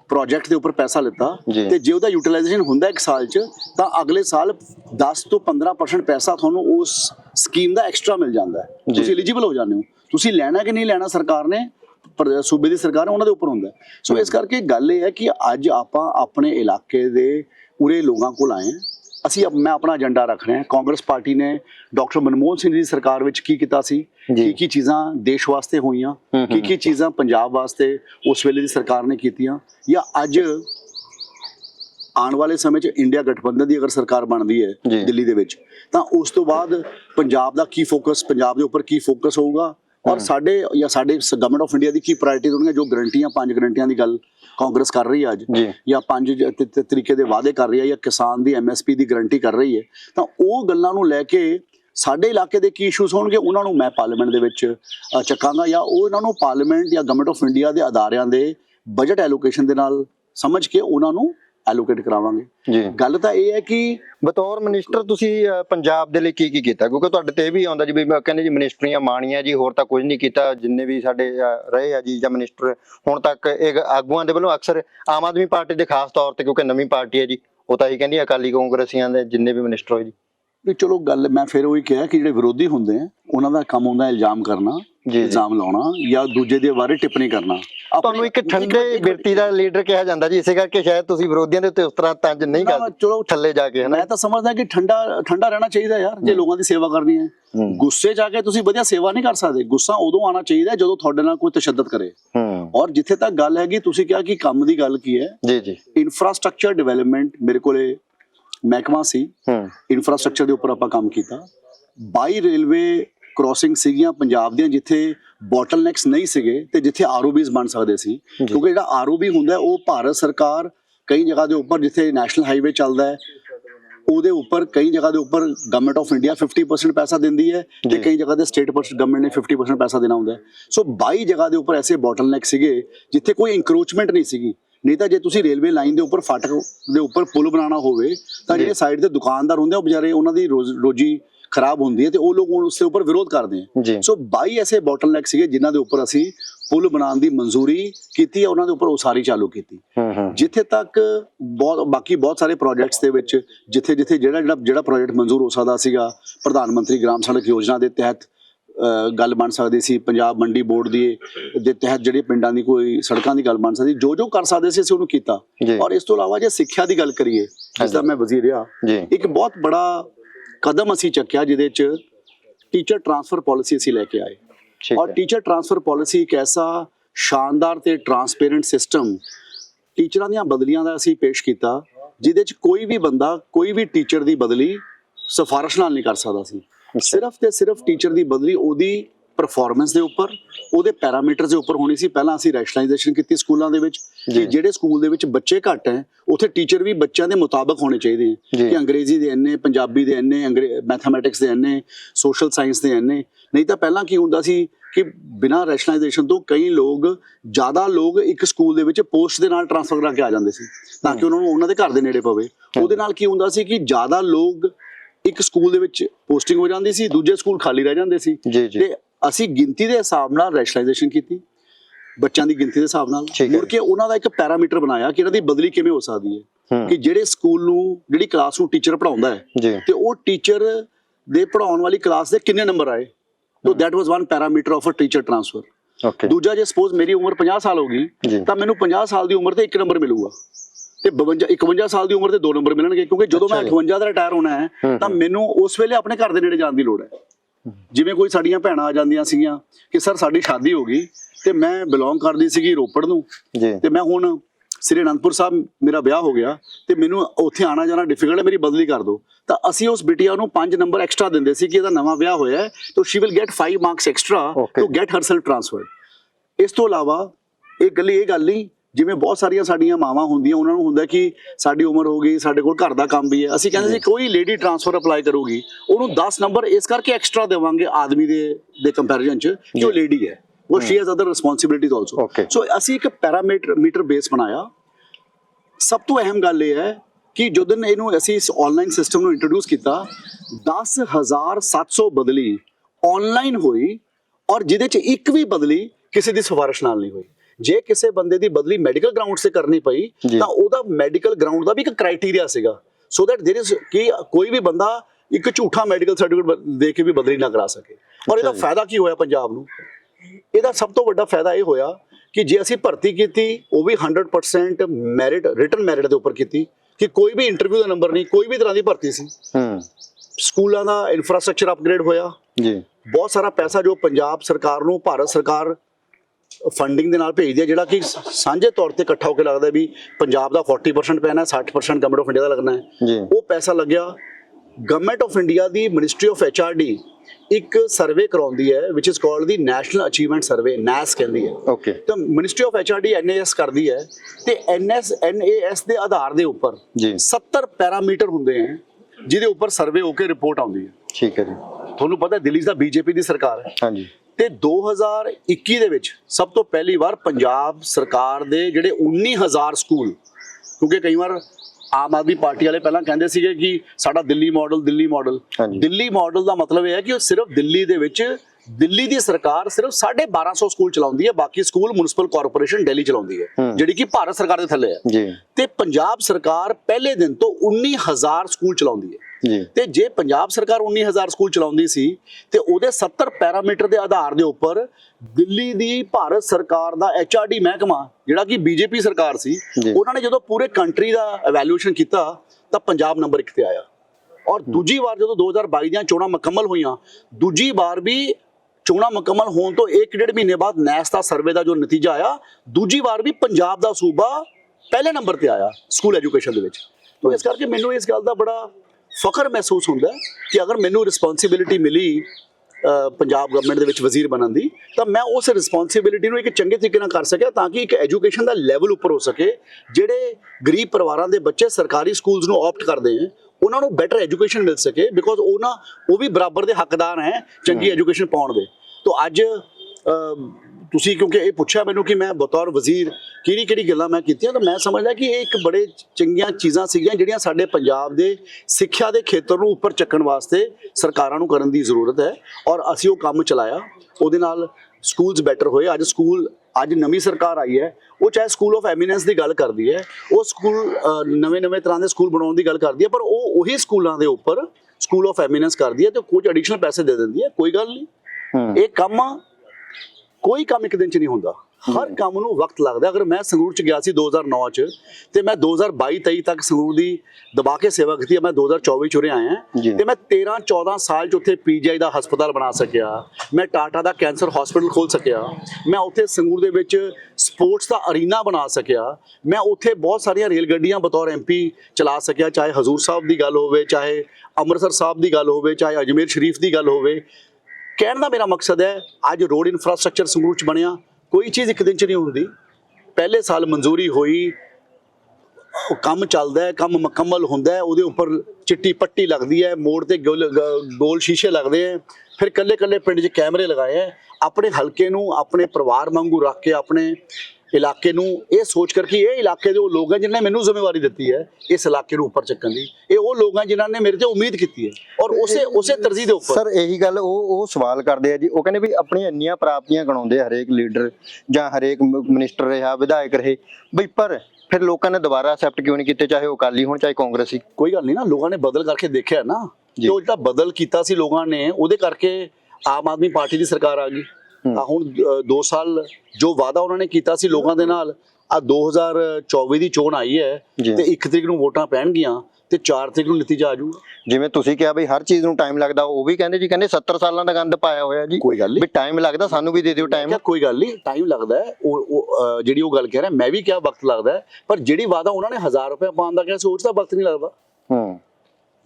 ਪ੍ਰੋਜੈਕਟ ਦੇ ਉੱਪਰ ਪੈਸਾ ਲਿੱਤਾ। ਤੇ ਜੇ ਉਹਦਾ ਯੂਟਿਲਾਈਜੇਸ਼ਨ ਹੁੰਦਾ ਇੱਕ ਸਾਲ 'ਚ ਤਾਂ ਅਗਲੇ ਸਾਲ 10 ਤੋਂ 15% ਪੈਸਾ ਤੁਹਾਨੂੰ ਉਸ ਸਕੀਮ ਦਾ ਐਕਸਟਰਾ ਮਿਲ ਜਾਂਦਾ ਹੈ। ਤੁਸੀਂ ਐਲੀਜੀਬਲ ਹੋ ਜਾਂਦੇ ਹੋ ਤੁਸੀਂ ਲੈਣਾ ਕਿ ਨਹੀਂ ਲੈਣਾ ਸਰਕਾਰ ਨੇ ਸੂਬੇ ਦੀ ਸਰਕਾਰ ਹੈ, ਉਹਨਾਂ ਦੇ ਉੱਪਰ ਹੁੰਦਾ। ਸੋ ਇਸ ਕਰਕੇ ਗੱਲ ਇਹ ਹੈ ਕਿ ਅੱਜ ਆਪਾਂ ਆਪਣੇ ਇਲਾਕੇ ਦੇ ਪੂਰੇ ਲੋਕਾਂ ਕੋਲ ਆਏ ਹਾਂ। ਅਸੀਂ ਅਬ- ਮੈਂ ਆਪਣਾ ਏਜੰਡਾ ਰੱਖ ਰਿਹਾ ਕਾਂਗਰਸ ਪਾਰਟੀ ਨੇ ਡਾਕਟਰ ਮਨਮੋਹਨ ਸਿੰਘ ਦੀ ਸਰਕਾਰ ਵਿੱਚ ਕੀ ਕੀਤਾ ਸੀ। ਕੀ ਕੀ ਚੀਜ਼ਾਂ ਦੇਸ਼ ਵਾਸਤੇ ਹੋਈਆਂ? ਕੀ ਕੀ ਚੀਜ਼ਾਂ ਪੰਜਾਬ ਵਾਸਤੇ ਉਸ ਵੇਲੇ ਦੀ ਸਰਕਾਰ ਨੇ ਕੀਤੀਆਂ? ਜਾਂ ਅੱਜ ਆਉਣ ਵਾਲੇ ਸਮੇਂ 'ਚ ਇੰਡੀਆ ਗਠਬੰਧਨ ਦੀ ਅਗਰ ਸਰਕਾਰ ਬਣਦੀ ਹੈ। ਦਿੱਲੀ ਦੇ ਵਿੱਚ ਤਾਂ ਉਸ ਤੋਂ ਬਾਅਦ ਪੰਜਾਬ ਦਾ ਕੀ ਫੋਕਸ ਪੰਜਾਬ ਦੇ ਉੱਪਰ ਕੀ ਫੋਕਸ ਹੋਊਗਾ? ਔਰ ਸਾਡੇ ਜਾਂ ਸਾਡੇ ਗਵਰਨਮੈਂਟ ਆਫ ਇੰਡੀਆ ਦੀ ਕੀ ਪ੍ਰਾਇੋਰਟੀਜ਼ ਹੋਣਗੀਆਂ ਜੋ ਗਰੰਟੀਆਂ ਪੰਜ ਗਰੰਟੀਆਂ ਦੀ ਗੱਲ ਕਾਂਗਰਸ ਕਰ ਰਹੀ ਹੈ ਅੱਜ ਜੀ। ਪੰਜ ਤਰੀਕੇ ਦੇ ਵਾਅਦੇ ਕਰ ਰਹੀ ਹੈ ਜਾਂ ਕਿਸਾਨ ਦੀ ਐਮਐਸਪੀ ਦੀ ਗਰੰਟੀ ਕਰ ਰਹੀ ਹੈ ਤਾਂ ਉਹ ਗੱਲਾਂ ਨੂੰ ਲੈ ਕੇ ਸਾਡੇ ਇਲਾਕੇ ਦੇ ਕੀ ਇਸ਼ੂਸ ਹੋਣਗੇ ਉਹਨਾਂ ਨੂੰ ਮੈਂ ਪਾਰਲੀਮੈਂਟ ਦੇ ਵਿੱਚ ਚੱਕਾਂਗਾ ਜਾਂ ਉਹ ਇਹਨਾਂ ਨੂੰ ਪਾਰਲੀਮੈਂਟ ਜਾਂ ਗਵਰਨਮੈਂਟ ਆਫ ਇੰਡੀਆ ਦੇ ਅਦਾਰਿਆਂ ਦੇ ਬਜਟ ਐਲੋਕੇਸ਼ਨ ਦੇ ਨਾਲ ਸਮਝ ਕੇ ਉਹਨਾਂ ਨੂੰ ਐਲੋਕੇਟ ਕਰਾਵਾਂਗੇ। ਜੀ। ਗੱਲ ਤਾਂ ਇਹ ਹੈ ਕਿ ਬਤੌਰ ਮਿਨਿਸਟਰ ਤੁਸੀਂ ਪੰਜਾਬ ਦੇ ਲਈ ਕੀ ਕੀ ਕੀਤਾ? ਕਿਉਂਕਿ ਤੁਹਾਡੇ ਤੇ ਇਹ ਵੀ ਆਉਂਦਾ ਜੀ ਵੀ ਮੈਂ ਕਹਿੰਦੇ ਜੀ ਮਿਨਿਸਟਰੀਆਂ ਮਾਣੀਆਂ ਜੀ ਹੋਰ ਤਾਂ ਕੁਝ ਨਹੀਂ ਕੀਤਾ। ਜਿੰਨੇ ਵੀ ਸਾਡੇ ਰਹੇ ਆ ਜੀ ਜਾਂ ਮਿਨਿਸਟਰ ਹੁਣ ਤੱਕ ਇਹ ਆਗੂਆਂ ਦੇ ਵੱਲੋਂ ਅਕਸਰ ਆਮ ਆਦਮੀ ਪਾਰਟੀ ਦੇ ਖਾਸ ਤੌਰ ਤੇ ਕਿਉਂਕਿ ਨਵੀਂ ਪਾਰਟੀ ਹੈ ਜੀ ਉਹ ਤਾਂ ਇਹ ਕਹਿੰਦੀ ਅਕਾਲੀ ਕਾਂਗਰਸੀਆਂ ਦੇ ਜਿੰਨੇ ਵੀ ਮਿਨਿਸਟਰ ਹੋਏ ਜੀ। ਵੀ ਚਲੋ ਗੱਲ ਮੈਂ ਫਿਰ ਉਹੀ ਕਿਹਾ ਕਿ ਜਿਹੜੇ ਵਿਰੋਧੀ ਹੁੰਦੇ ਆ ਉਹਨਾਂ ਦਾ ਕੰਮ ਹੁੰਦਾ ਇਲਜ਼ਾਮ ਕਰਨਾ ਜੀ। ਇਲਜ਼ਾਮ ਲਾਉਣਾ ਜਾਂ ਦੂਜੇ ਦੇ ਬਾਰੇ ਟਿੱਪਣੀ ਕਰਨਾ। ਤੁਹਾਨੂੰ ਇੱਕ ਠੰਡੇ ਬਿਰਤੀ ਦਾ ਲੀਡਰ ਕਿਹਾ ਜਾਂਦਾ ਜੀ ਇਸੇ ਕਰਕੇ ਸ਼ਾਇਦ ਤੁਸੀਂ ਵਿਰੋਧੀਆਂ ਦੇ ਉੱਤੇ ਉਸ ਤਰ੍ਹਾਂ ਤੰਜ ਨਹੀਂ ਕਰਦੇ ਚਲੋ ਥੱਲੇ ਜਾ ਕੇ ਹਨਾ? ਮੈਂ ਤਾਂ ਸਮਝਦਾ ਕਿ ਠੰਡਾ ਠੰਡਾ ਰਹਿਣਾ ਚਾਹੀਦਾ ਯਾਰ ਜੇ ਲੋਕਾਂ ਦੀ ਸੇਵਾ ਕਰਨੀ ਹੈ। ਗੁੱਸੇ ਆ ਕੇ ਤੁਸੀਂ ਵਧੀਆ ਸੇਵਾ ਨਹੀਂ ਕਰ ਸਕਦੇ। ਗੁੱਸਾ ਉਦੋਂ ਆਣਾ ਚਾਹੀਦਾ ਜਦੋਂ ਤੁਹਾਡੇ ਨਾਲ ਕੋਈ ਤਸ਼ੱਦਦ ਕਰੇ। ਔਰ ਜਿੱਥੇ ਤੱਕ ਗੱਲ ਹੈਗੀ ਤੁਸੀਂ ਕਿਹਾ ਕਿ ਕੰਮ ਦੀ ਗੱਲ ਕੀ ਹੈ? ਜੀ ਜੀ। ਇਨਫਰਾਸਟ੍ਰਕਚਰ ਡਿਵੈਲਪਮੈਂਟ ਮੇਰੇ ਕੋਲੇ ਮਹਿਕਮਾ ਸੀ। ਹੂੰ। ਇਨਫਰਾਸਟ੍ਰਕਚਰ ਦੇ ਉੱਪਰ ਆਪਾਂ ਕੰਮ ਕੀਤਾ। 22 ਰੇਲਵੇ ਕ੍ਰਾਸਿੰਗ ਸੀਗੀਆਂ ਪੰਜਾਬ ਦੀਆਂ ਜਿੱਥੇ ਬੋਟਲਨੈਕਸ ਨਹੀਂ ਸੀਗੇ ਤੇ ਜਿੱਥੇ ਆਰਓਬੀਜ਼ ਬਣ ਸਕਦੇ ਸੀ। ਕਿਉਂਕਿ ਜਿਹੜਾ ਆਰਓਬੀ ਹੁੰਦਾ ਉਹ ਭਾਰਤ ਸਰਕਾਰ ਕਈ ਜਗ੍ਹਾ ਦੇ ਉੱਪਰ ਜਿੱਥੇ ਨੈਸ਼ਨਲ ਹਾਈਵੇ ਚੱਲਦਾ ਹੈ ਉਹਦੇ ਉੱਪਰ ਕਈ ਜਗ੍ਹਾ ਦੇ ਉੱਪਰ ਗਵਰਨਮੈਂਟ ਆਫ ਇੰਡੀਆ 50% ਪੈਸਾ ਦਿੰਦੀ ਹੈ ਤੇ। ਕਈ ਜਗ੍ਹਾ ਤੇ ਸਟੇਟ ਗਵਰਨਮੈਂਟ ਨੇ 50% ਪੈਸਾ ਦੇਣਾ ਹੁੰਦਾ ਸੋ 22 ਜਗ੍ਹਾ ਦੇ ਉੱਪਰ ਐਸੇ ਬੋਟਲਨੈਕ ਸੀਗੇ ਜਿੱਥੇ ਕੋਈ ਇਨਕਰੋਚਮੈਂਟ ਨਹੀਂ ਸੀਗੀ। ਨਹੀਂ ਤਾਂ ਜੇ ਤੁਸੀਂ ਰੇਲਵੇ ਲਾਈਨ ਦੇ ਉੱਪਰ ਫਾਟਕ ਦੇ ਉੱਪਰ ਪੁਲ ਬਣਾਉਣਾ ਹੋਵੇ ਤਾਂ। ਜਿਹੜੇ ਸਾਈਡ ਤੇ ਦੁਕਾਨਦਾਰ ਹੁੰਦੇ ਆ ਉਹ ਵਿਚਾਰੇ ਉਹਨਾਂ ਦੀ ਰੋਜ਼- ਖਰਾਬ ਹੁੰਦੀ ਹੈ ਤੇ ਉਹ ਲੋਕ ਉਸ ਦੇ ਉੱਪਰ ਵਿਰੋਧ ਕਰਦੇ ਆ। ਜੀ। ਸੋ 22 ਐਸੇ ਬੋਟਲਨੈਕ ਸੀਗੇ ਜਿਨ੍ਹਾਂ ਦੇ ਉੱਪਰ ਅਸੀਂ ਪੁਲ ਬਣਾਉਣ ਦੀ ਮਨਜ਼ੂਰੀ ਕੀਤੀ ਹੈ ਉਹਨਾਂ ਦੇ ਉੱਪਰ ਉਸਾਰੀ ਚਾਲੂ ਕੀਤੀ। ਜਿੱਥੇ ਤੱਕ ਬਹੁਤ ਬਾਕੀ ਬਹੁਤ ਸਾਰੇ ਪ੍ਰੋਜੈਕਟਸ ਦੇ ਵਿੱਚ ਜਿੱਥੇ ਜਿੱਥੇ ਜਿਹੜਾ ਜਿਹੜਾ ਜਿਹੜਾ ਪ੍ਰੋਜੈਕਟ ਮਨਜ਼ੂਰ ਹੋ ਸਕਦਾ ਸੀਗਾ ਪ੍ਰਧਾਨ ਮੰਤਰੀ ਗ੍ਰਾਮ ਸੜਕ ਯੋਜਨਾ ਦੇ ਤਹਿਤ ਗੱਲ ਬਣ ਸਕਦੀ ਸੀ ਪੰਜਾਬ ਮੰਡੀ ਬੋਰਡ ਦੀ ਦੇ ਤਹਿਤ ਜਿਹੜੇ ਪਿੰਡਾਂ ਦੀ ਕੋਈ ਸੜਕਾਂ ਦੀ ਗੱਲ ਬਣ ਸਕਦੀ ਜੋ ਜੋ ਕਰ ਸਕਦੇ ਸੀ ਅਸੀਂ ਉਹਨੂੰ ਕੀਤਾ। ਔਰ ਇਸ ਤੋਂ ਇਲਾਵਾ ਜੇ ਸਿੱਖਿਆ ਦੀ ਗੱਲ ਕਰੀਏ ਜਿਸ ਦਾ ਮੈਂ ਵਜ਼ੀਰ ਜੀ। ਇੱਕ ਬਹੁਤ ਬੜਾ ਕਦਮ ਅਸੀਂ ਚੱਕਿਆ ਜਿਹਦੇ ਚ ਟੀਚਰ ਟਰਾਂਸਫਰ ਪਾਲਿਸੀ ਅਸੀਂ ਲੈ ਕੇ ਆਏ। ਔਰ ਟੀਚਰ ਟਰਾਂਸਫਰ ਪਾਲਿਸੀ ਇੱਕ ਐਸਾ ਸ਼ਾਨਦਾਰ ਤੇ ਟਰਾਂਸਪੇਰੈਂਟ ਸਿਸਟਮ ਟੀਚਰਾਂ ਦੀਆਂ ਬਦਲੀਆਂ ਦਾ ਅਸੀਂ ਪੇਸ਼ ਕੀਤਾ ਜਿਹਦੇ ਚ ਕੋਈ ਵੀ ਬੰਦਾ ਕੋਈ ਵੀ ਟੀਚਰ ਦੀ ਬਦਲੀ ਸਿਫਾਰਿਸ਼ ਨਾਲ ਨਹੀਂ ਕਰ ਸਕਦਾ ਸੀ। ਸਿਰਫ ਤੇ ਸਿਰਫ ਟੀਚਰ ਦੀ ਬਦਲੀ ਉਹਦੀ ਪਰਫਾਰਮੈਂਸ ਦੇ ਉੱਪਰ ਉਹਦੇ ਪੈਰਾਮੀਟਰਸ ਦੇ ਉੱਪਰ ਹੋਣੀ ਸੀ। ਪਹਿਲਾਂ ਅਸੀਂ ਰੈਸ਼ਨਲਾਈਜੇਸ਼ਨ ਕੀਤੀ ਸਕੂਲਾਂ ਦੇ ਵਿੱਚ। ਕਿ ਜਿਹੜੇ ਸਕੂਲ ਦੇ ਵਿੱਚ ਬੱਚੇ ਘੱਟ ਹੈ ਉੱਥੇ ਟੀਚਰ ਵੀ ਬੱਚਿਆਂ ਦੇ ਮੁਤਾਬਕ ਹੋਣੇ ਚਾਹੀਦੇ ਹੈ। ਕਿ ਅੰਗਰੇਜ਼ੀ ਦੇ ਇੰਨੇ ਪੰਜਾਬੀ ਦੇ ਇੰਨੇ ਮੈਥਮੈਟਿਕਸ ਦੇ ਇੰਨੇ ਸੋਸ਼ਲ ਸਾਇੰਸ ਦੇ ਇੰਨੇ। ਨਹੀਂ ਤਾਂ ਪਹਿਲਾਂ ਕੀ ਹੁੰਦਾ ਸੀ ਕਿ ਬਿਨਾਂ ਰੈਸ਼ਨਲਾਈਜੇਸ਼ਨ ਤੋਂ ਕਈ ਲੋਕ ਜ਼ਿਆਦਾ ਲੋਕ ਇੱਕ ਸਕੂਲ ਦੇ ਵਿੱਚ ਪੋਸਟ ਦੇ ਨਾਲ ਟ੍ਰਾਂਸਫਰ ਕਰਾ ਕੇ ਆ ਜਾਂਦੇ ਸੀ ਤਾਂ ਕਿ ਉਹਨਾਂ ਨੂੰ ਉਹਨਾਂ ਦੇ ਘਰ ਦੇ ਨੇੜੇ ਪਵੇ। ਉਹਦੇ ਨਾਲ ਕੀ ਹੁੰਦਾ ਸੀ ਕਿ ਜ਼ਿਆਦਾ ਲੋਕ ਇੱਕ ਸਕੂਲ ਦੇ ਵਿੱਚ ਪੋਸਟਿੰਗ ਹੋ ਜਾਂਦੀ ਸੀ ਦੂਜੇ ਸਕੂਲ ਖਾਲੀ ਰਹਿ ਜਾਂਦੇ ਸੀ। ਜੀ ਜੀ। ਤੇ ਅਸੀਂ ਗਿਣਤੀ ਦੇ ਹਿਸਾਬ ਨਾਲ ਰੈਸ਼ਨਲਾਈਜੇਸ਼ਨ ਕੀਤੀ ਬੱਚਿਆਂ ਦੀ ਗਿਣਤੀ ਦੇ ਹਿਸਾਬ ਨਾਲ। ਮੁੜ ਕੇ ਉਹਨਾਂ ਦਾ ਇੱਕ ਪੈਰਾਮੀਟਰ ਬਣਾਇਆ ਕਿ ਇਹਨਾਂ ਦੀ ਬਦਲੀ ਕਿਵੇਂ ਹੋ ਸਕਦੀ ਹੈ। ਕਿ ਜਿਹੜੇ ਸਕੂਲ ਨੂੰ ਜਿਹੜੀ ਕਲਾਸ ਨੂੰ ਟੀਚਰ ਪੜਾਉਂਦਾ ਹੈ ਤੇ ਉਹ ਟੀਚਰ ਦੇ ਪੜਾਉਣ ਵਾਲੀ ਕਲਾਸ ਦੇ ਕਿੰਨੇ ਨੰਬਰ ਆਏ? ਤੋ that was one parameter of a teacher transfer okay ਦੂਜਾ ਜੇ ਸਪੋਜ਼ ਮੇਰੀ ਉਮਰ 50 ਸਾਲ ਹੋ। ਗਈ ਤਾਂ ਮੈਨੂੰ 50 ਸਾਲ ਦੀ ਉਮਰ ਤੇ ਇੱਕ ਨੰਬਰ ਮਿਲੂਗਾ। ਤੇ 52 51 ਸਾਲ ਦੀ ਉਮਰ ਤੇ ਦੋ ਨੰਬਰ ਮਿਲਣਗੇ ਕਿਉਂਕਿ ਜਦੋਂ ਮੈਂ ਅੱਛਾ ਜੀ। 58 ਦਾ ਰਿਟਾਇਰ ਹੋਣਾ ਹੈ ਤਾਂ ਮੈਨੂੰ ਉਸ ਵੇਲੇ ਆਪਣੇ ਘਰ ਦੇ ਨੇੜੇ ਜਾਣ ਦੀ ਲੋੜ ਹੈ। ਜਿਵੇਂ ਕੋਈ ਸਾਡੀਆਂ ਭੈਣਾਂ ਆ ਜਾਂਦੀਆਂ ਸੀਗੀਆਂ ਕਿ ਸਰ ਸਾਡੀ ਸ਼ਾਦੀ ਹੋ ਗਈ ਤੇ ਮੈਂ ਬਿਲੋਂਗ ਕਰਦੀ ਸੀਗੀ ਰੋਪੜ ਨੂੰ ਜੀ। ਤੇ ਮੈਂ ਹੁਣ ਸ੍ਰੀ ਅਨੰਦਪੁਰ ਸਾਹਿਬ ਮੇਰਾ ਵਿਆਹ ਹੋ ਗਿਆ ਤੇ ਮੈਨੂੰ ਉੱਥੇ ਆਣਾ ਜਾਣਾ ਡਿਫਿਕਲਟ ਹੈ ਮੇਰੀ ਬਦਲੀ ਕਰ ਦਿਓ। ਤਾਂ ਅਸੀਂ ਉਸ ਬਿਟਿਆ ਨੂੰ 5 ਨੰਬਰ ਐਕਸਟਰਾ ਦਿੰਦੇ ਸੀ ਕਿ ਇਹਦਾ ਨਵਾਂ ਵਿਆਹ ਹੋਇਆ ਹੈ ਤਾਂ she will get 5 marks extra. To get herself transferred ਇਸ ਤੋਂ ਇਲਾਵਾ ਇਹ ਗੱਲ ਇਹ ਗੱਲ ਨਹੀਂ ਜਿਵੇਂ ਬਹੁਤ ਸਾਰੀਆਂ ਸਾਡੀਆਂ ਮਾਵਾਂ ਹੁੰਦੀਆਂ ਉਹਨਾਂ ਨੂੰ ਹੁੰਦਾ ਕਿ ਸਾਡੀ ਉਮਰ ਹੋ ਗਈ ਸਾਡੇ ਕੋਲ ਘਰ ਦਾ ਕੰਮ ਵੀ ਹੈ। ਅਸੀਂ ਕਹਿੰਦੇ ਸੀ ਕੋਈ ਲੇਡੀ ਟ੍ਰਾਂਸਫਰ ਅਪਲਾਈ ਕਰੂਗੀ ਉਹਨੂੰ 10 ਨੰਬਰ ਇਸ ਕਰਕੇ ਐਕਸਟਰਾ ਦੇਵਾਂਗੇ ਆਦਮੀ ਦੇ ਦੇ ਕੰਪੈਰੀਜ਼ਨ ਚ ਕਿ ਉਹ ਲੇਡੀ ਹੈ। ਉਹ she has other responsibilities also. So ਅਸੀਂ ਇੱਕ ਪੈਰਾਮੀਟਰ ਮੀਟਰ ਬੇਸ ਬਣਾਇਆ। ਸਭ ਤੋਂ ਅਹਿਮ ਗੱਲ ਇਹ ਹੈ ਕਿ ਜਦੋਂ ਇਹਨੂੰ ਅਸੀਂ ਇਸ ਆਨਲਾਈਨ ਸਿਸਟਮ ਨੂੰ ਇੰਟਰੋਡਿਊਸ ਕੀਤਾ 10700 ਬਦਲੀ ਆਨਲਾਈਨ ਹੋਈ ਔਰ ਜਿਹਦੇ ਚ ਇੱਕ ਵੀ ਬਦਲੀ ਕਿਸੇ ਦੀ ਸਿਫਾਰਿਸ਼ ਨਾਲ ਨਹੀਂ ਹੋਈ। ਜੇ ਕਿਸੇ ਬੰਦੇ ਦੀ ਬਦਲੀ ਮੈਡੀਕਲ ਗਰਾਊਂਡ ਤੇ ਕਰਨੀ ਪਈ ਜੀ। ਤਾਂ ਉਹਦਾ ਮੈਡੀਕਲ ਗਰਾਊਂਡ ਦਾ ਵੀ ਇੱਕ ਕ੍ਰਾਈਟੇਰੀਆ ਸੀਗਾ ਸੋ ਦੈਟ देयर इज ਕਿ ਕੋਈ ਵੀ ਬੰਦਾ ਇੱਕ ਝੂਠਾ ਮੈਡੀਕਲ ਸਰਟੀਫਿਕੇਟ ਦੇ ਕੇ ਵੀ ਬਦਲੀ ਨਾ ਕਰਾ ਸਕੇ ਔਰ ਇਹਦਾ ਅੱਛਾ ਜੀ। ਫਾਇਦਾ ਕੀ ਹੋਇਆ ਪੰਜਾਬ ਨੂੰ ਇਹਦਾ ਸਭ ਤੋਂ ਵੱਡਾ ਫਾਇਦਾ ਇਹ ਹੋਇਆ ਕਿ ਜੇ ਅਸੀਂ ਭਰਤੀ ਕੀਤੀ ਉਹ ਵੀ 100% ਮੈਰਿਟ ਰਿਟਨ ਮੈਰਿਟ ਦੇ ਉੱਪਰ ਕੀਤੀ ਕਿ ਕੋਈ ਵੀ ਇੰਟਰਵਿਊ ਦਾ ਨੰਬਰ ਨਹੀਂ ਕੋਈ ਵੀ ਤਰ੍ਹਾਂ ਦੀ ਭਰਤੀ ਸੀ ਹੂੰ ਸਕੂਲਾਂ ਦਾ ਇਨਫਰਾਸਟ੍ਰਕਚਰ ਅਪਗ੍ਰੇਡ ਹੋਇਆ ਜੀ ਬਹੁਤ ਸਾਰਾ ਪੈਸਾ ਜੋ ਪੰਜਾਬ ਸਰਕਾਰ ਨੂੰ ਭਾਰਤ ਸਰਕਾਰ ਫੰਡਿੰਗ ਦੇ ਨਾਲ ਭੇਜਦੀ ਹੈ ਜਿਹੜਾ ਕਿ ਸਾਂਝੇ ਤੌਰ ਤੇ ਇਕੱਠਾ ਹੋ ਕੇ ਲੱਗਦਾ ਵੀ ਪੰਜਾਬ ਦਾ 40% ਪੈਣਾ 60% ਗਵਰਨਮੈਂਟ ਆਫ ਇੰਡੀਆ ਦਾ ਲੱਗਣਾ ਹੈ। ਉਹ ਪੈਸਾ ਲੱਗਿਆ ਗਵਰਨਮੈਂਟ ਆਫ ਇੰਡੀਆ ਦੀ ਮਿਨਿਸਟਰੀ ਆਫ ਐਚਆਰਡੀ ਇੱਕ ਸਰਵੇ ਕਰਾਉਂਦੀ ਹੈ which is called the national achievement survey NAS ਕਹਿੰਦੀ ਹੈ। ਓਕੇ ਤਾਂ ਮਿਨਿਸਟਰੀ ਆਫ ਐਚਆਰਡੀ ਐਨਏਐਸ ਕਰਦੀ ਹੈ ਤੇ ਐਨਐਸ ਐਨਏਐਸ ਦੇ ਆਧਾਰ ਦੇ ਉੱਪਰ ਜੀ। 70 ਪੈਰਾਮੀਟਰ ਹੁੰਦੇ ਹਨ ਜਿਹਦੇ ਉੱਪਰ ਸਰਵੇ ਹੋ ਕੇ ਰਿਪੋਰਟ ਆਉਂਦੀ ਹੈ। ਠੀਕ ਹੈ ਜੀ। ਤੁਹਾਨੂੰ ਪਤਾ ਹੈ ਦਿੱਲੀ ਤਾਂ ਬੀਜੇਪੀ ਦੀ ਸਰਕਾਰ ਹੈ। ਹਾਂਜੀ। ਤੇ 2021 ਦੇ ਵਿੱਚ ਸਭ ਤੋਂ ਪਹਿਲੀ ਵਾਰ ਪੰਜਾਬ ਸਰਕਾਰ ਦੇ ਜਿਹੜੇ 19000 ਸਕੂਲ ਕਿਉਂਕਿ ਕਈ ਵਾਰ ਆਮ ਆਦਮੀ ਪਾਰਟੀ ਵਾਲੇ ਪਹਿਲਾਂ ਕਹਿੰਦੇ ਸੀਗੇ ਕਿ ਸਾਡਾ Delhi model Delhi model. Delhi model ਦਾ ਮਤਲਬ ਇਹ ਹੈ ਕਿ ਉਹ ਸਿਰਫ ਦਿੱਲੀ ਦੇ ਵਿੱਚ ਦਿੱਲੀ ਦੀ ਸਰਕਾਰ ਸਿਰਫ 1250 ਸਕੂਲ ਚਲਾਉਂਦੀ ਹੈ ਬਾਕੀ ਸਕੂਲ ਮਿਊਨਿਸਪਲ ਕਾਰਪੋਰੇਸ਼ਨ ਦਿੱਲੀ ਚਲਾਉਂਦੀ ਹੈ। ਜਿਹੜੀ ਕਿ ਭਾਰਤ ਸਰਕਾਰ ਦੇ ਥੱਲੇ ਹੈ ਤੇ ਪੰਜਾਬ ਸਰਕਾਰ ਪਹਿਲੇ ਦਿਨ ਤੋਂ 19000 ਸਕੂਲ ਚਲਾਉਂਦੀ ਹੈ ਤੇ ਜੇ ਪੰਜਾਬ ਸਰਕਾਰ 19000 ਸਕੂਲ ਚਲਾਉਂਦੀ ਸੀ ਤੇ ਉਹਦੇ 70 ਪੈਰਾਮੀਟਰ ਦੇ ਆਧਾਰ ਦੇ ਉੱਪਰ ਦਿੱਲੀ ਦੀ ਭਾਰਤ ਸਰਕਾਰ ਦਾ ਐਚਆਰਡੀ ਮਹਿਕਮਾ ਜਿਹੜਾ ਕਿ ਬੀਜੇਪੀ ਸਰਕਾਰ ਸੀ। ਉਹਨਾਂ ਨੇ ਜਦੋਂ ਪੂਰੇ ਕੰਟਰੀ ਦਾ ਇਵੈਲੂਏਸ਼ਨ ਕੀਤਾ ਤਾਂ ਪੰਜਾਬ ਨੰਬਰ 1 ਤੇ ਆਇਆ। ਔਰ ਦੂਜੀ ਵਾਰ ਜਦੋਂ 2022 ਦੀਆਂ ਚੋਣਾਂ ਮੁਕੰਮਲ ਹੋਈਆਂ ਦੂਜੀ ਵਾਰ ਵੀ ਚੋਣਾਂ ਮੁਕੰਮਲ ਹੋਣ ਤੋਂ ਇੱਕ ਡੇਢ ਮਹੀਨੇ ਬਾਅਦ ਨੈਸ ਦਾ ਸਰਵੇ ਦਾ ਜੋ ਨਤੀਜਾ ਆਇਆ ਦੂਜੀ ਵਾਰ ਵੀ ਪੰਜਾਬ ਦਾ ਸੂਬਾ ਪਹਿਲੇ ਨੰਬਰ ਤੇ ਆਇਆ ਸਕੂਲ ਐਜੂਕੇਸ਼ਨ ਦੇ ਵਿੱਚ। ਤੋਂ ਇਸ ਕਰਕੇ ਮੈਨੂੰ ਇਸ ਗੱਲ ਦਾ ਬੜਾ ਫਖਰ ਮਹਿਸੂਸ ਹੁੰਦਾ ਕਿ ਅਗਰ ਮੈਨੂੰ ਰਿਸਪੌਂਸਿਬਿਲਿਟੀ ਮਿਲੀ ਪੰਜਾਬ ਗਵਰਨਮੈਂਟ ਦੇ ਵਿੱਚ ਵਜ਼ੀਰ ਬਣਨ ਦੀ ਤਾਂ ਮੈਂ ਉਸ ਰਿਸਪੌਂਸਿਬਿਲਿਟੀ ਨੂੰ ਇੱਕ ਚੰਗੇ ਤਰੀਕੇ ਨਾਲ ਕਰ ਸਕਿਆ ਤਾਂ ਕਿ ਇੱਕ ਐਜੂਕੇਸ਼ਨ ਦਾ ਲੈਵਲ ਉੱਪਰ ਹੋ ਸਕੇ ਜਿਹੜੇ ਗਰੀਬ ਪਰਿਵਾਰਾਂ ਦੇ ਬੱਚੇ ਸਰਕਾਰੀ ਸਕੂਲਸ ਨੂੰ ਆਪਟ ਕਰਦੇ ਹੈ ਉਹਨਾਂ ਨੂੰ ਬੈਟਰ ਐਜੂਕੇਸ਼ਨ ਮਿਲ ਸਕੇ ਬਿਕੋਜ਼ ਉਹਨਾਂ ਉਹ ਵੀ ਬਰਾਬਰ ਦੇ ਹੱਕਦਾਰ ਹੈ ਚੰਗੀ ਐਜੂਕੇਸ਼ਨ ਪਾਉਣ ਦੇ। ਤੋਂ ਅੱਜ ਤੁਸੀਂ ਕਿਉਂਕਿ ਇਹ ਪੁੱਛਿਆ ਮੈਨੂੰ ਕਿ ਮੈਂ ਬਤੌਰ ਵਜ਼ੀਰ ਕਿਹੜੀ ਕਿਹੜੀ ਗੱਲਾਂ ਮੈਂ ਕੀਤੀਆਂ ਤਾਂ ਮੈਂ ਸਮਝਦਾ ਕਿ ਇਹ ਇੱਕ ਬੜੇ ਚੰਗੀਆਂ ਚੀਜ਼ਾਂ ਸੀਗੀਆਂ ਜਿਹੜੀਆਂ ਸਾਡੇ ਪੰਜਾਬ ਦੇ ਸਿੱਖਿਆ ਦੇ ਖੇਤਰ ਨੂੰ ਉੱਪਰ ਚੱਕਣ ਵਾਸਤੇ ਸਰਕਾਰਾਂ ਨੂੰ ਕਰਨ ਦੀ ਜ਼ਰੂਰਤ ਹੈ ਔਰ ਅਸੀਂ ਉਹ ਕੰਮ ਚਲਾਇਆ। ਉਹਦੇ ਨਾਲ ਸਕੂਲਸ ਬੈਟਰ ਹੋਏ। ਅੱਜ ਸਕੂਲ ਅੱਜ ਨਵੀਂ ਸਰਕਾਰ ਆਈ ਹੈ। ਉਹ ਚਾਹੇ ਸਕੂਲ ਆਫ ਐਮੀਨੈਂਸ ਦੀ ਗੱਲ ਕਰਦੀ ਹੈ ਉਹ ਸਕੂਲ ਨਵੇਂ ਨਵੇਂ ਤਰ੍ਹਾਂ ਦੇ ਸਕੂਲ ਬਣਾਉਣ ਦੀ ਗੱਲ ਕਰਦੀ ਹੈ ਪਰ ਉਹ ਉਹੀ ਸਕੂਲਾਂ ਦੇ ਉੱਪਰ ਸਕੂਲ ਆਫ ਐਮੀਨੈਂਸ ਕਰਦੀ ਹੈ ਤੇ ਕੁਝ ਐਡੀਸ਼ਨਲ ਪੈਸੇ ਦੇ ਦਿੰਦੀ ਹੈ। ਕੋਈ ਗੱਲ ਨਹੀਂ। ਇਹ ਕੰਮ ਕੋਈ ਕੰਮ ਇੱਕ ਦਿਨ ਚ ਨਹੀਂ ਹੁੰਦਾ। ਹਰ ਕੰਮ ਨੂੰ ਵਕਤ ਲੱਗਦਾ। ਅਗਰ ਮੈਂ ਸੰਗਰੂਰ ਚ ਗਿਆ ਸੀ 2009 ਚ ਤੇ ਮੈਂ 2022 23 ਤੱਕ ਸੰਗਰੂਰ ਦੀ ਦਬਾ ਕੇ ਸੇਵਾ ਕੀਤੀ ਮੈਂ 2024 ਚ ਉਰੇ ਆਇਆ। ਤੇ ਮੈਂ 13 14 ਸਾਲ ਚ ਉੱਥੇ ਪੀਜੀਆਈ ਦਾ ਹਸਪਤਾਲ ਬਣਾ ਸਕਿਆ। ਮੈਂ ਟਾਟਾ ਦਾ ਕੈਂਸਰ ਹਸਪੀਟਲ ਖੋਲ ਸਕਿਆ। ਮੈਂ ਉੱਥੇ ਸੰਗਰੂਰ ਦੇ ਵਿੱਚ ਸਪੋਰਟਸ ਦਾ ਅਰੀਨਾ ਬਣਾ ਸਕਿਆ। ਮੈਂ ਉੱਥੇ ਬਹੁਤ ਸਾਰੀਆਂ ਰੇਲ ਗੱਡੀਆਂ ਬਤੌਰ ਐਮਪੀ ਚਲਾ ਸਕਿਆ। ਚਾਹੇ ਹਜ਼ੂਰ ਸਾਹਿਬ ਦੀ ਗੱਲ ਹੋਵੇ ਚਾਹੇ ਅੰਮ੍ਰਿਤਸਰ ਸਾਹਿਬ ਦੀ ਗੱਲ ਹੋਵੇ ਚਾਹੇ ਅਜਮੇਰ ਸ਼ਰੀਫ ਦੀ ਗੱਲ ਹੋਵੇ। ਕਹਿਣ ਦਾ ਮੇਰਾ ਮਕਸਦ ਹੈ, ਅੱਜ ਰੋਡ ਇਨਫਰਾਸਟ੍ਰਕਚਰ ਸੰਗਰੂਰ ਚ ਬਣਿਆ, ਕੋਈ ਚੀਜ਼ ਇੱਕ ਦਿਨ ਚ ਨਹੀਂ ਹੁੰਦੀ। ਪਹਿਲੇ ਸਾਲ ਮਨਜ਼ੂਰੀ ਹੋਈ ਕੰਮ ਚੱਲਦਾ ਹੈ, ਕੰਮ ਮੁਕੰਮਲ ਹੁੰਦਾ ਹੈ, ਉਹਦੇ ਉੱਪਰ ਚਿੱਟੀ ਪੱਟੀ ਲੱਗਦੀ ਹੈ, ਮੋੜ ਤੇ ਗੋਲ, ਗ- ਗੋਲ ਸ਼ੀਸ਼ੇ ਲੱਗਦੇ ਹੈ, ਫਿਰ ਕੱਲੇ ਕੱਲੇ ਪਿੰਡ 'ਚ ਕੈਮਰੇ ਲਗਾਏ ਹੈ। ਆਪਣੇ ਹਲਕੇ ਨੂੰ, ਆਪਣੇ ਪਰਿਵਾਰ ਵਾਂਗੂ ਰੱਖ ਕੇ ਆਪਣੇ ਇਲਾਕੇ ਨੂੰ ਇਹ ਸੋਚ ਕਰ ਕਿ ਇਹ ਇਲਾਕੇ ਦੇ ਉਹ ਲੋਕ ਹੈ ਜਿਨ੍ਹਾਂ ਨੇ ਮੈਨੂੰ ਜ਼ਿੰਮੇਵਾਰੀ ਦਿੱਤੀ ਹੈ ਇਸ ਇਲਾਕੇ ਨੂੰ ਉੱਪਰ ਚੱਕਣ ਦੀ। ਇਹ ਉਹ ਲੋਕ ਹੈ ਜਿਨ੍ਹਾਂ ਨੇ ਮੇਰੇ ਤੇ ਉਮੀਦ ਕੀਤੀ ਹੈ ਔਰ ਉਸੇ ਉਸੇ ਤਰਜ਼ੀ ਦੇ ਉੱਪਰ। ਸਰ ਇਹੀ ਗੱਲ ਉਹ ਉਹ ਸਵਾਲ ਕਰਦੇ ਆ ਜੀ। ਉਹ ਕਹਿੰਦੇ ਵੀ ਆਪਣੀਆਂ ਇੰਨੀਆਂ ਪ੍ਰਾਪਤੀਆਂ ਗਣਾਉਂਦੇ ਆ ਹਰੇਕ ਲੀਡਰ ਜਾਂ ਹਰੇਕ ਮਿਨਿਸਟਰ ਰਿਹਾ ਵਿਧਾਇਕ ਰਹੇ। ਬਈ ਪਰ ਫਿਰ ਲੋਕਾਂ ਨੇ ਦੁਬਾਰਾ ਅਸੈਪਟ ਕਿਉਂ ਨਹੀਂ ਕੀਤੇ ਚਾਹੇ ਉਹ ਅਕਾਲੀ ਹੋਣ ਚਾਹੇ ਕਾਂਗਰਸੀ ਕੋਈ ਗੱਲ ਨਹੀਂ ਨਾ ਲੋਕਾਂ ਨੇ ਬਦਲ ਕਰਕੇ ਦੇਖਿਆ ਨਾ। ਜੀ। ਜਿਹੜਾ ਬਦਲ ਕੀਤਾ ਸੀ ਲੋਕਾਂ ਨੇ ਉਹਦੇ ਕਰਕੇ ਆਮ ਆਦਮੀ ਪਾਰਟੀ ਦੀ ਸਰਕਾਰ ਆ ਗਈ। ਆ ਹੁਣ 2 ਸਾਲ ਜੋ ਵਾਅਦਾ ਉਹਨਾਂ ਨੇ ਕੀਤਾ ਸੀ ਲੋਕਾਂ ਦੇ ਨਾਲ ਆ 2024 ਦੀ ਚੋਣ ਆਈ ਹੈ। ਤੇ 1 ਤਰੀਕ ਨੂੰ ਵੋਟਾਂ ਪੈਣਗੀਆਂ ਤੇ 4 ਤਰੀਕ ਨੂੰ ਨਤੀਜਾ ਆ ਜਾਊਗਾ। ਜਿਵੇਂ ਤੁਸੀਂ ਕਿਹਾ ਬਈ ਹਰ ਚੀਜ਼ ਨੂੰ ਟਾਈਮ ਲੱਗਦਾ ਉਹ ਵੀ ਕਹਿੰਦੇ ਜੀ ਕਹਿੰਦੇ 70 ਸਾਲਾਂ ਦਾ ਗੰਦ ਪਾਇਆ ਹੋਇਆ ਜੀ। ਕੋਈ ਗੱਲ ਨਹੀਂ। ਵੀ ਟਾਈਮ ਲੱਗਦਾ ਸਾਨੂੰ ਵੀ ਦੇ ਦਿਓ ਟਾਈਮ ਕੋਈ ਗੱਲ ਨਹੀਂ ਟਾਈਮ ਲੱਗਦਾ ਉਹ ਜਿਹੜੀ ਉਹ ਗੱਲ ਕਹਿ ਰਿਹਾ ਮੈਂ ਵੀ ਕਿਹਾ ਵਕਤ ਲੱਗਦਾ ਪਰ ਜਿਹੜੀ ਵਾਅਦਾ ਉਹਨਾਂ ਨੇ 1000 ਰੁਪਏ ਪਾਉਣ ਦਾ ਕਿਹਾ ਸੀ ਉਹ 'ਚ ਤਾਂ ਵਕਤ ਨਹੀਂ ਲੱਗਦਾ। ਹੂੰ।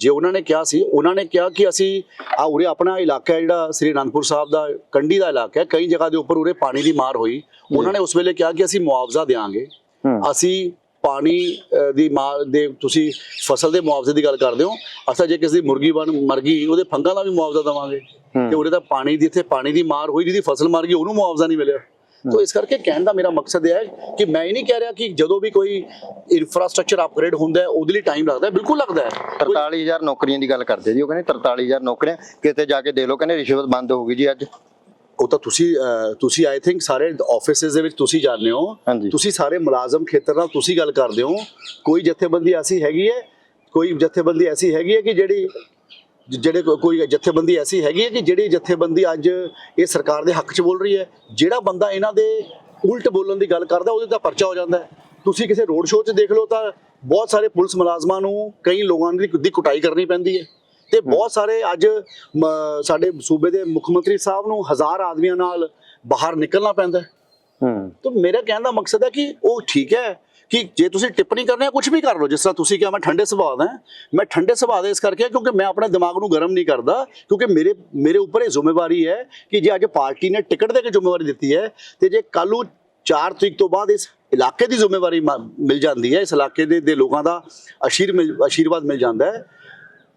ਜੇ ਉਹਨਾਂ ਨੇ ਕਿਹਾ ਸੀ ਉਹਨਾਂ ਨੇ ਕਿਹਾ ਕਿ ਅਸੀਂ ਆ ਉਰੇ ਆਪਣਾ ਇਲਾਕਾ ਹੈ ਜਿਹੜਾ ਸ੍ਰੀ ਅਨੰਦਪੁਰ ਸਾਹਿਬ ਦਾ ਕੰਢੀ ਦਾ ਇਲਾਕਾ ਹੈ ਕਈ ਜਗ੍ਹਾ ਦੇ ਉੱਪਰ ਉਰੇ ਪਾਣੀ ਦੀ ਮਾਰ ਹੋਈ। ਉਹਨਾਂ ਨੇ ਉਸ ਵੇਲੇ ਕਿਹਾ ਕਿ ਅਸੀਂ ਮੁਆਵਜ਼ਾ ਦੇਵਾਂਗੇ ਅਸੀਂ ਪਾਣੀ ਦੀ ਮਾਰ ਦੇ ਤੁਸੀਂ ਫਸਲ ਦੇ ਮੁਆਵਜ਼ੇ ਦੀ ਗੱਲ ਕਰਦੇ ਹੋ ਅਸਾਂ ਜੇ ਕਿਸੇ ਦੀ ਮੁਰਗੀ ਬਣ ਮਰ ਗਈ ਉਹਦੇ ਫੰਗਾਂ ਦਾ ਵੀ ਮੁਆਵਜ਼ਾ ਦੇਵਾਂਗੇ। ਤੇ ਉਰੇ ਤਾਂ ਪਾਣੀ ਦੀ ਇੱਥੇ ਪਾਣੀ ਦੀ ਮਾਰ ਹੋਈ ਜਿਹਦੀ ਫਸਲ ਮਰ ਗਈ ਉਹਨੂੰ ਮੁਆਵਜ਼ਾ ਨਹੀਂ ਮਿਲਿਆ। ਤੋ ਇਸ ਕਰਕੇ ਕਹਿਣ ਦਾ ਮੇਰਾ ਮਕਸਦ ਇਹ ਹੈ ਕਿ ਮੈਂ ਇਹ ਨਹੀਂ ਕਹਿ ਰਿਹਾ ਕਿ ਜਦੋਂ ਵੀ ਕੋਈ ਇਨਫਰਾਸਟ੍ਰਕਚਰ ਅਪਗ੍ਰੇਡ ਹੁੰਦਾ ਹੈ ਉਹਦੇ ਲਈ ਟਾਈਮ ਲੱਗਦਾ ਹੈ। ਬਿਲਕੁਲ ਲੱਗਦਾ ਹੈ। 43000 ਨੌਕਰੀਆਂ ਦੀ ਗੱਲ ਕਰਦੇ ਜੀ ਉਹ ਕਹਿੰਦੇ 43000 ਨੌਕਰੀਆਂ ਕਿਤੇ ਜਾ ਕੇ ਦੇ ਲਓ ਕਹਿੰਦੇ ਰਿਸ਼ਵਤ ਬੰਦ ਹੋ ਗਈ ਜੀ ਅੱਜ। ਉਹ ਤਾਂ ਤੁਸੀਂ ਤੁਸੀਂ ਆਈ ਥਿੰਕ ਸਾਰੇ ਆਫਿਸਿਸ ਦੇ ਵਿੱਚ ਤੁਸੀਂ ਜਾਣਦੇ ਹੋ। ਤੁਸੀਂ ਸਾਰੇ ਮੁਲਾਜ਼ਮ ਖੇਤਰ ਨਾਲ ਤੁਸੀਂ ਗੱਲ ਕਰਦੇ ਹੋ। ਕੋਈ ਜਥੇਬੰਦੀ ਐਸੀ ਹੈਗੀ ਹੈ ਕੋਈ ਜਥੇਬੰਦੀ ਐਸੀ ਹੈਗੀ ਹੈ ਕਿ ਜਿਹੜੀ ਜਿਹੜੇ ਕੋਈ ਜਥੇਬੰਦੀ ਐਸੀ ਹੈਗੀ ਹੈ ਕਿ ਜਿਹੜੀ ਜਥੇਬੰਦੀ ਅੱਜ ਇਹ ਸਰਕਾਰ ਦੇ ਹੱਕ 'ਚ ਬੋਲ ਰਹੀ ਹੈ ਜਿਹੜਾ ਬੰਦਾ ਇਹਨਾਂ ਦੇ ਉਲਟ ਬੋਲਣ ਦੀ ਗੱਲ ਕਰਦਾ ਉਹਦੇ ਤਾਂ ਪਰਚਾ ਹੋ ਜਾਂਦਾ ਹੈ। ਤੁਸੀਂ ਕਿਸੇ ਰੋਡ ਸ਼ੋਅ 'ਚ ਦੇਖ ਲਓ ਤਾਂ ਬਹੁਤ ਸਾਰੇ ਪੁਲਿਸ ਮੁਲਾਜ਼ਮਾਂ ਨੂੰ ਕਈ ਲੋਕਾਂ ਦੀ ਕੁਟਾਈ ਕਰਨੀ ਪੈਂਦੀ ਹੈ। ਤੇ ਬਹੁਤ ਸਾਰੇ ਅੱਜ ਸਾਡੇ ਸੂਬੇ ਦੇ ਮੁੱਖ ਮੰਤਰੀ ਸਾਹਿਬ ਨੂੰ ਹਜ਼ਾਰ ਆਦਮੀਆਂ ਨਾਲ ਬਾਹਰ ਨਿਕਲਣਾ ਪੈਂਦਾ ਹੈ। ਹੂੰ। ਤਾਂ ਮੇਰਾ ਕਹਿਣ ਦਾ ਮਕਸਦ ਹੈ ਕਿ ਉਹ ਠੀਕ ਹੈ ਕਿ ਜੇ ਤੁਸੀਂ ਟਿੱਪਣੀ ਕਰਨੀ ਹੈ ਕੁਝ ਵੀ ਕਰ ਲਓ, ਜਿਸ ਤਰ੍ਹਾਂ ਤੁਸੀਂ ਕਿਹਾ ਮੈਂ ਠੰਡੇ ਸੁਭਾਅ ਦਾ ਮੈਂ ਠੰਡੇ ਸੁਭਾਅ ਦਾ ਇਸ ਕਰਕੇ ਕਿਉਂਕਿ ਮੈਂ ਆਪਣੇ ਦਿਮਾਗ ਨੂੰ ਗਰਮ ਨਹੀਂ ਕਰਦਾ, ਕਿਉਂਕਿ ਮੇਰੇ ਮੇਰੇ ਉੱਪਰ ਇਹ ਜ਼ਿੰਮੇਵਾਰੀ ਹੈ ਕਿ ਜੇ ਅੱਜ ਪਾਰਟੀ ਨੇ ਟਿਕਟ ਦੇ ਕੇ ਜ਼ਿੰਮੇਵਾਰੀ ਦਿੱਤੀ ਹੈ, ਤੇ ਜੇ ਕੱਲ੍ਹ ਨੂੰ 4 ਤਰੀਕ ਤੋਂ ਬਾਅਦ ਇਸ ਇਲਾਕੇ ਦੀ ਜ਼ਿੰਮੇਵਾਰੀ ਮ- ਮਿਲ ਜਾਂਦੀ ਹੈ, ਇਸ ਇਲਾਕੇ ਦੇ ਦੇ ਲੋਕਾਂ ਦਾ ਅਸ਼ੀਰ ਆਸ਼ੀਰਵਾਦ ਮਿਲ ਜਾਂਦਾ ਹੈ।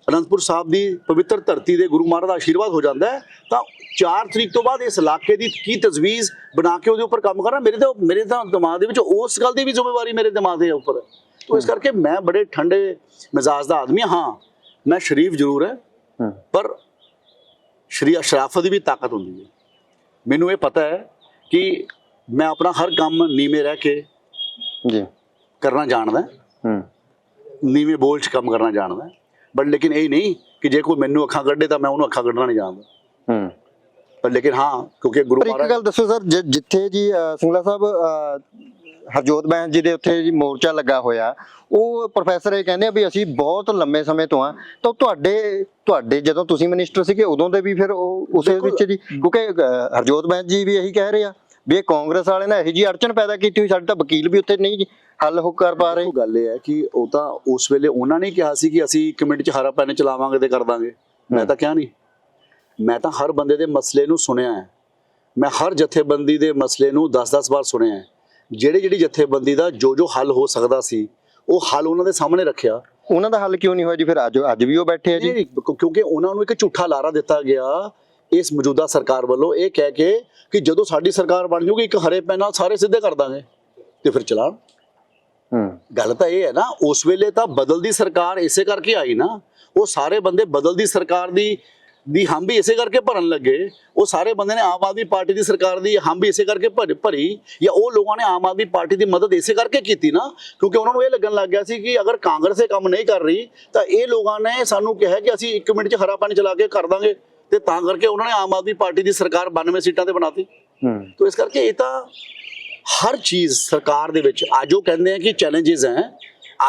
ਅਨੰਦਪੁਰ ਸਾਹਿਬ ਦੀ ਪਵਿੱਤਰ ਧਰਤੀ ਦੇ ਗੁਰੂ ਮਹਾਰਾਜ ਦਾ ਆਸ਼ੀਰਵਾਦ ਹੋ ਜਾਂਦਾ ਤਾਂ 4 ਤਰੀਕ ਤੋਂ ਬਾਅਦ ਇਸ ਇਲਾਕੇ ਦੀ ਕੀ ਤਜਵੀਜ਼ ਬਣਾ ਕੇ ਉਹਦੇ ਉੱਪਰ ਕੰਮ ਕਰਨਾ ਮੇਰੇ ਤਾਂ ਮੇਰੇ ਤਾਂ ਦਿਮਾਗ ਦੇ ਵਿੱਚ ਉਸ ਗੱਲ ਦੀ ਵੀ ਜ਼ਿੰਮੇਵਾਰੀ ਮੇਰੇ ਦਿਮਾਗ ਦੇ ਉੱਪਰ ਹੈ। ਤਾਂ ਇਸ ਕਰਕੇ ਮੈਂ ਬੜੇ ਠੰਡੇ ਮਿਜ਼ਾਜ ਦਾ ਆਦਮੀ ਹਾਂ। ਮੈਂ ਸ਼ਰੀਫ ਜ਼ਰੂਰ ਹੈ। ਪਰ ਸ਼ਰੀ ਸ਼ਰਾਫਤ ਦੀ ਵੀ ਤਾਕਤ ਹੁੰਦੀ ਹੈ। ਮੈਨੂੰ ਇਹ ਪਤਾ ਹੈ ਕਿ ਮੈਂ ਆਪਣਾ ਹਰ ਕੰਮ ਨੀਵੇਂ ਰਹਿ ਕੇ ਜੀ। ਕਰਨਾ ਜਾਣਦਾ ਹੂੰ। ਨੀਵੇਂ ਬੋਲ 'ਚ ਕੰਮ ਕਰਨਾ ਜਾਣਦਾ ਬਟ ਲੇਕਿਨ ਇਹ ਨਹੀਂ ਕਿ ਜੇ ਕੋਈ ਮੈਨੂੰ ਅੱਖਾਂ ਕੱਢੇ ਤਾਂ ਮੈਂ ਉਹਨੂੰ ਅੱਖਾਂ ਕੱਢਣਾ ਨਹੀਂ ਜਾਣਦਾ। ਹੂੰ। ਲੇਕਿਨ ਹਾਂ ਕਿਉਂਕਿ ਗੁਰੂ ਪਰ ਇੱਕ ਗੱਲ ਦੱਸੋ ਸਰ ਜਿ- ਜਿੱਥੇ ਜੀ ਸਿੰਗਲਾ ਸਾਹਿਬ ਹਰਜੋਤ ਬੈਂਸ ਜੀ ਦੇ ਉੱਥੇ ਜੀ ਮੋਰਚਾ ਲੱਗਾ ਹੋਇਆ ਉਹ ਪ੍ਰੋਫੈਸਰ ਇਹ ਕਹਿੰਦੇ ਆ ਵੀ ਅਸੀਂ ਬਹੁਤ ਲੰਮੇ ਸਮੇਂ ਤੋਂ ਆ ਤਾਂ ਤੁਹਾਡੇ ਤੁਹਾਡੇ ਜਦੋਂ ਤੁਸੀਂ ਮਿਨਿਸਟਰ ਸੀਗੇ ਉਦੋਂ ਦੇ ਵੀ ਫਿਰ ਉਹ ਉਸੇ ਬਿਲਕੁਲ। ਵਿੱਚ ਜੀ ਕਿਉਂਕਿ ਹਰਜੋਤ ਬੈਂਸ ਜੀ ਵੀ ਇਹੀ ਕਹਿ ਰਹੇ ਆ ਵੀ ਇਹ ਕਾਂਗਰਸ ਵਾਲੇ ਨੇ ਇਹੋ ਜੀ ਅੜਚਨ ਪੈਦਾ ਕੀਤੀ ਹੋਈ ਸਾਡੇ ਤਾਂ ਵਕੀਲ ਵੀ ਉੱਥੇ ਨਹੀਂ ਜੀ ਹੱਲ ਹੋ ਕਰ ਪਾ ਰਹੇ। ਉਹ ਗੱਲ ਇਹ ਹੈ ਕਿ ਉਹ ਤਾਂ ਉਸ ਵੇਲੇ ਉਹਨਾਂ ਨੇ ਕਿਹਾ ਸੀ ਕਿ ਅਸੀਂ ਇੱਕ ਮਿੰਟ 'ਚ ਹਰਾ ਪੈਨ ਚਲਾਵਾਂਗੇ ਤੇ ਕਰ ਦਾਂਗੇ। ਮੈਂ ਤਾਂ ਕਿਹਾ ਨਹੀਂ। ਮੈਂ ਤਾਂ ਹਰ ਬੰਦੇ ਦੇ ਮਸਲੇ ਨੂੰ ਸੁਣਿਆ ਹੈ। ਮੈਂ ਹਰ ਜਥੇਬੰਦੀ ਦੇ ਮਸਲੇ ਨੂੰ 10-10 ਵਾਰ ਸੁਣਿਆ ਹੈ। ਜਿਹੜੇ ਜਿਹੜੀ ਜਥੇਬੰਦੀ ਦਾ ਜੋ ਜੋ ਹੱਲ ਹੋ ਸਕਦਾ ਸੀ ਉਹ ਹੱਲ ਉਹਨਾਂ ਦੇ ਸਾਹਮਣੇ ਰੱਖਿਆ। ਉਹਨਾਂ ਦਾ ਹੱਲ ਕਿਉਂ ਨਹੀਂ ਹੋਇਆ ਜੀ? ਫਿਰ ਅੱਜ ਅੱਜ ਵੀ ਉਹ ਬੈਠੇ ਆ ਜੀ। ਕਿਉਂਕਿ ਉਹਨਾਂ ਨੂੰ ਇੱਕ ਝੂਠਾ ਲਾਰਾ ਦਿੱਤਾ ਗਿਆ ਇਸ ਮੌਜੂਦਾ ਸਰਕਾਰ ਵੱਲੋਂ। ਇਹ ਕਹਿ ਕੇ ਕਿ ਜਦੋਂ ਸਾਡੀ ਸਰਕਾਰ ਬਣ ਜੂਗੀ ਇੱਕ ਹਰੇ ਪੈਨ ਨਾਲ ਸਾਰੇ ਸਿੱਧੇ ਕਰ ਦਾਂਗੇ ਤੇ ਫਿਰ ਚਲਾਣ। ਹੂੰ। ਗੱਲ ਤਾਂ ਇਹ ਹੈ ਨਾ ਉਸ ਵੇਲੇ ਤਾਂ ਬਦਲਦੀ ਸਰਕਾਰ ਇਸੇ ਕਰਕੇ ਆਈ ਨਾ। ਉਹ ਸਾਰੇ ਬੰਦੇ ਬਦਲਦੀ ਸਰਕਾਰ ਦੀ ਦੀ ਹਮ ਵੀ ਇਸੇ ਕਰਕੇ ਭਰਨ ਲੱਗੇ। ਉਹ ਸਾਰੇ ਬੰਦੇ ਨੇ ਆਮ ਆਦਮੀ ਪਾਰਟੀ ਦੀ ਸਰਕਾਰ ਦੀ ਹਮ ਵੀ ਇਸੇ ਕਰਕੇ ਭਰ- ਭਰੀ ਜਾਂ ਉਹ ਲੋਕਾਂ ਨੇ ਆਮ ਆਦਮੀ ਪਾਰਟੀ ਦੀ ਮਦਦ ਇਸੇ ਕਰਕੇ ਕੀਤੀ ਨਾ ਕਿਉਂਕਿ ਉਹਨਾਂ ਨੂੰ ਇਹ ਲੱਗਣ ਲੱਗ ਗਿਆ ਸੀ ਕਿ ਅਗਰ ਕਾਂਗਰਸ ਇਹ ਕੰਮ ਨਹੀਂ ਕਰ ਰਹੀ ਤਾਂ ਇਹ ਲੋਕਾਂ ਨੇ ਸਾਨੂੰ ਕਿਹਾ ਕਿ ਅਸੀਂ 1 ਮਿੰਟ 'ਚ ਹਰਾ ਪਾਣੀ ਚਲਾ ਕੇ ਕਰ ਦਾਂਗੇ ਤੇ ਤਾਂ ਕਰਕੇ ਉਹਨਾਂ ਨੇ ਆਮ ਆਦਮੀ ਪਾਰਟੀ ਦੀ ਸਰਕਾਰ 92 ਸੀਟਾਂ ਤੇ ਬਣਾਤੀ। ਹੂੰ। ਤੋ ਇਸ ਕਰਕੇ ਇਹ ਤਾਂ ਹਰ ਚੀਜ਼ ਸਰਕਾਰ ਦੇ ਵਿੱਚ ਅੱਜ ਉਹ ਕਹਿੰਦੇ ਆ ਕਿ ਚੈਲੰਜਸ ਹੈ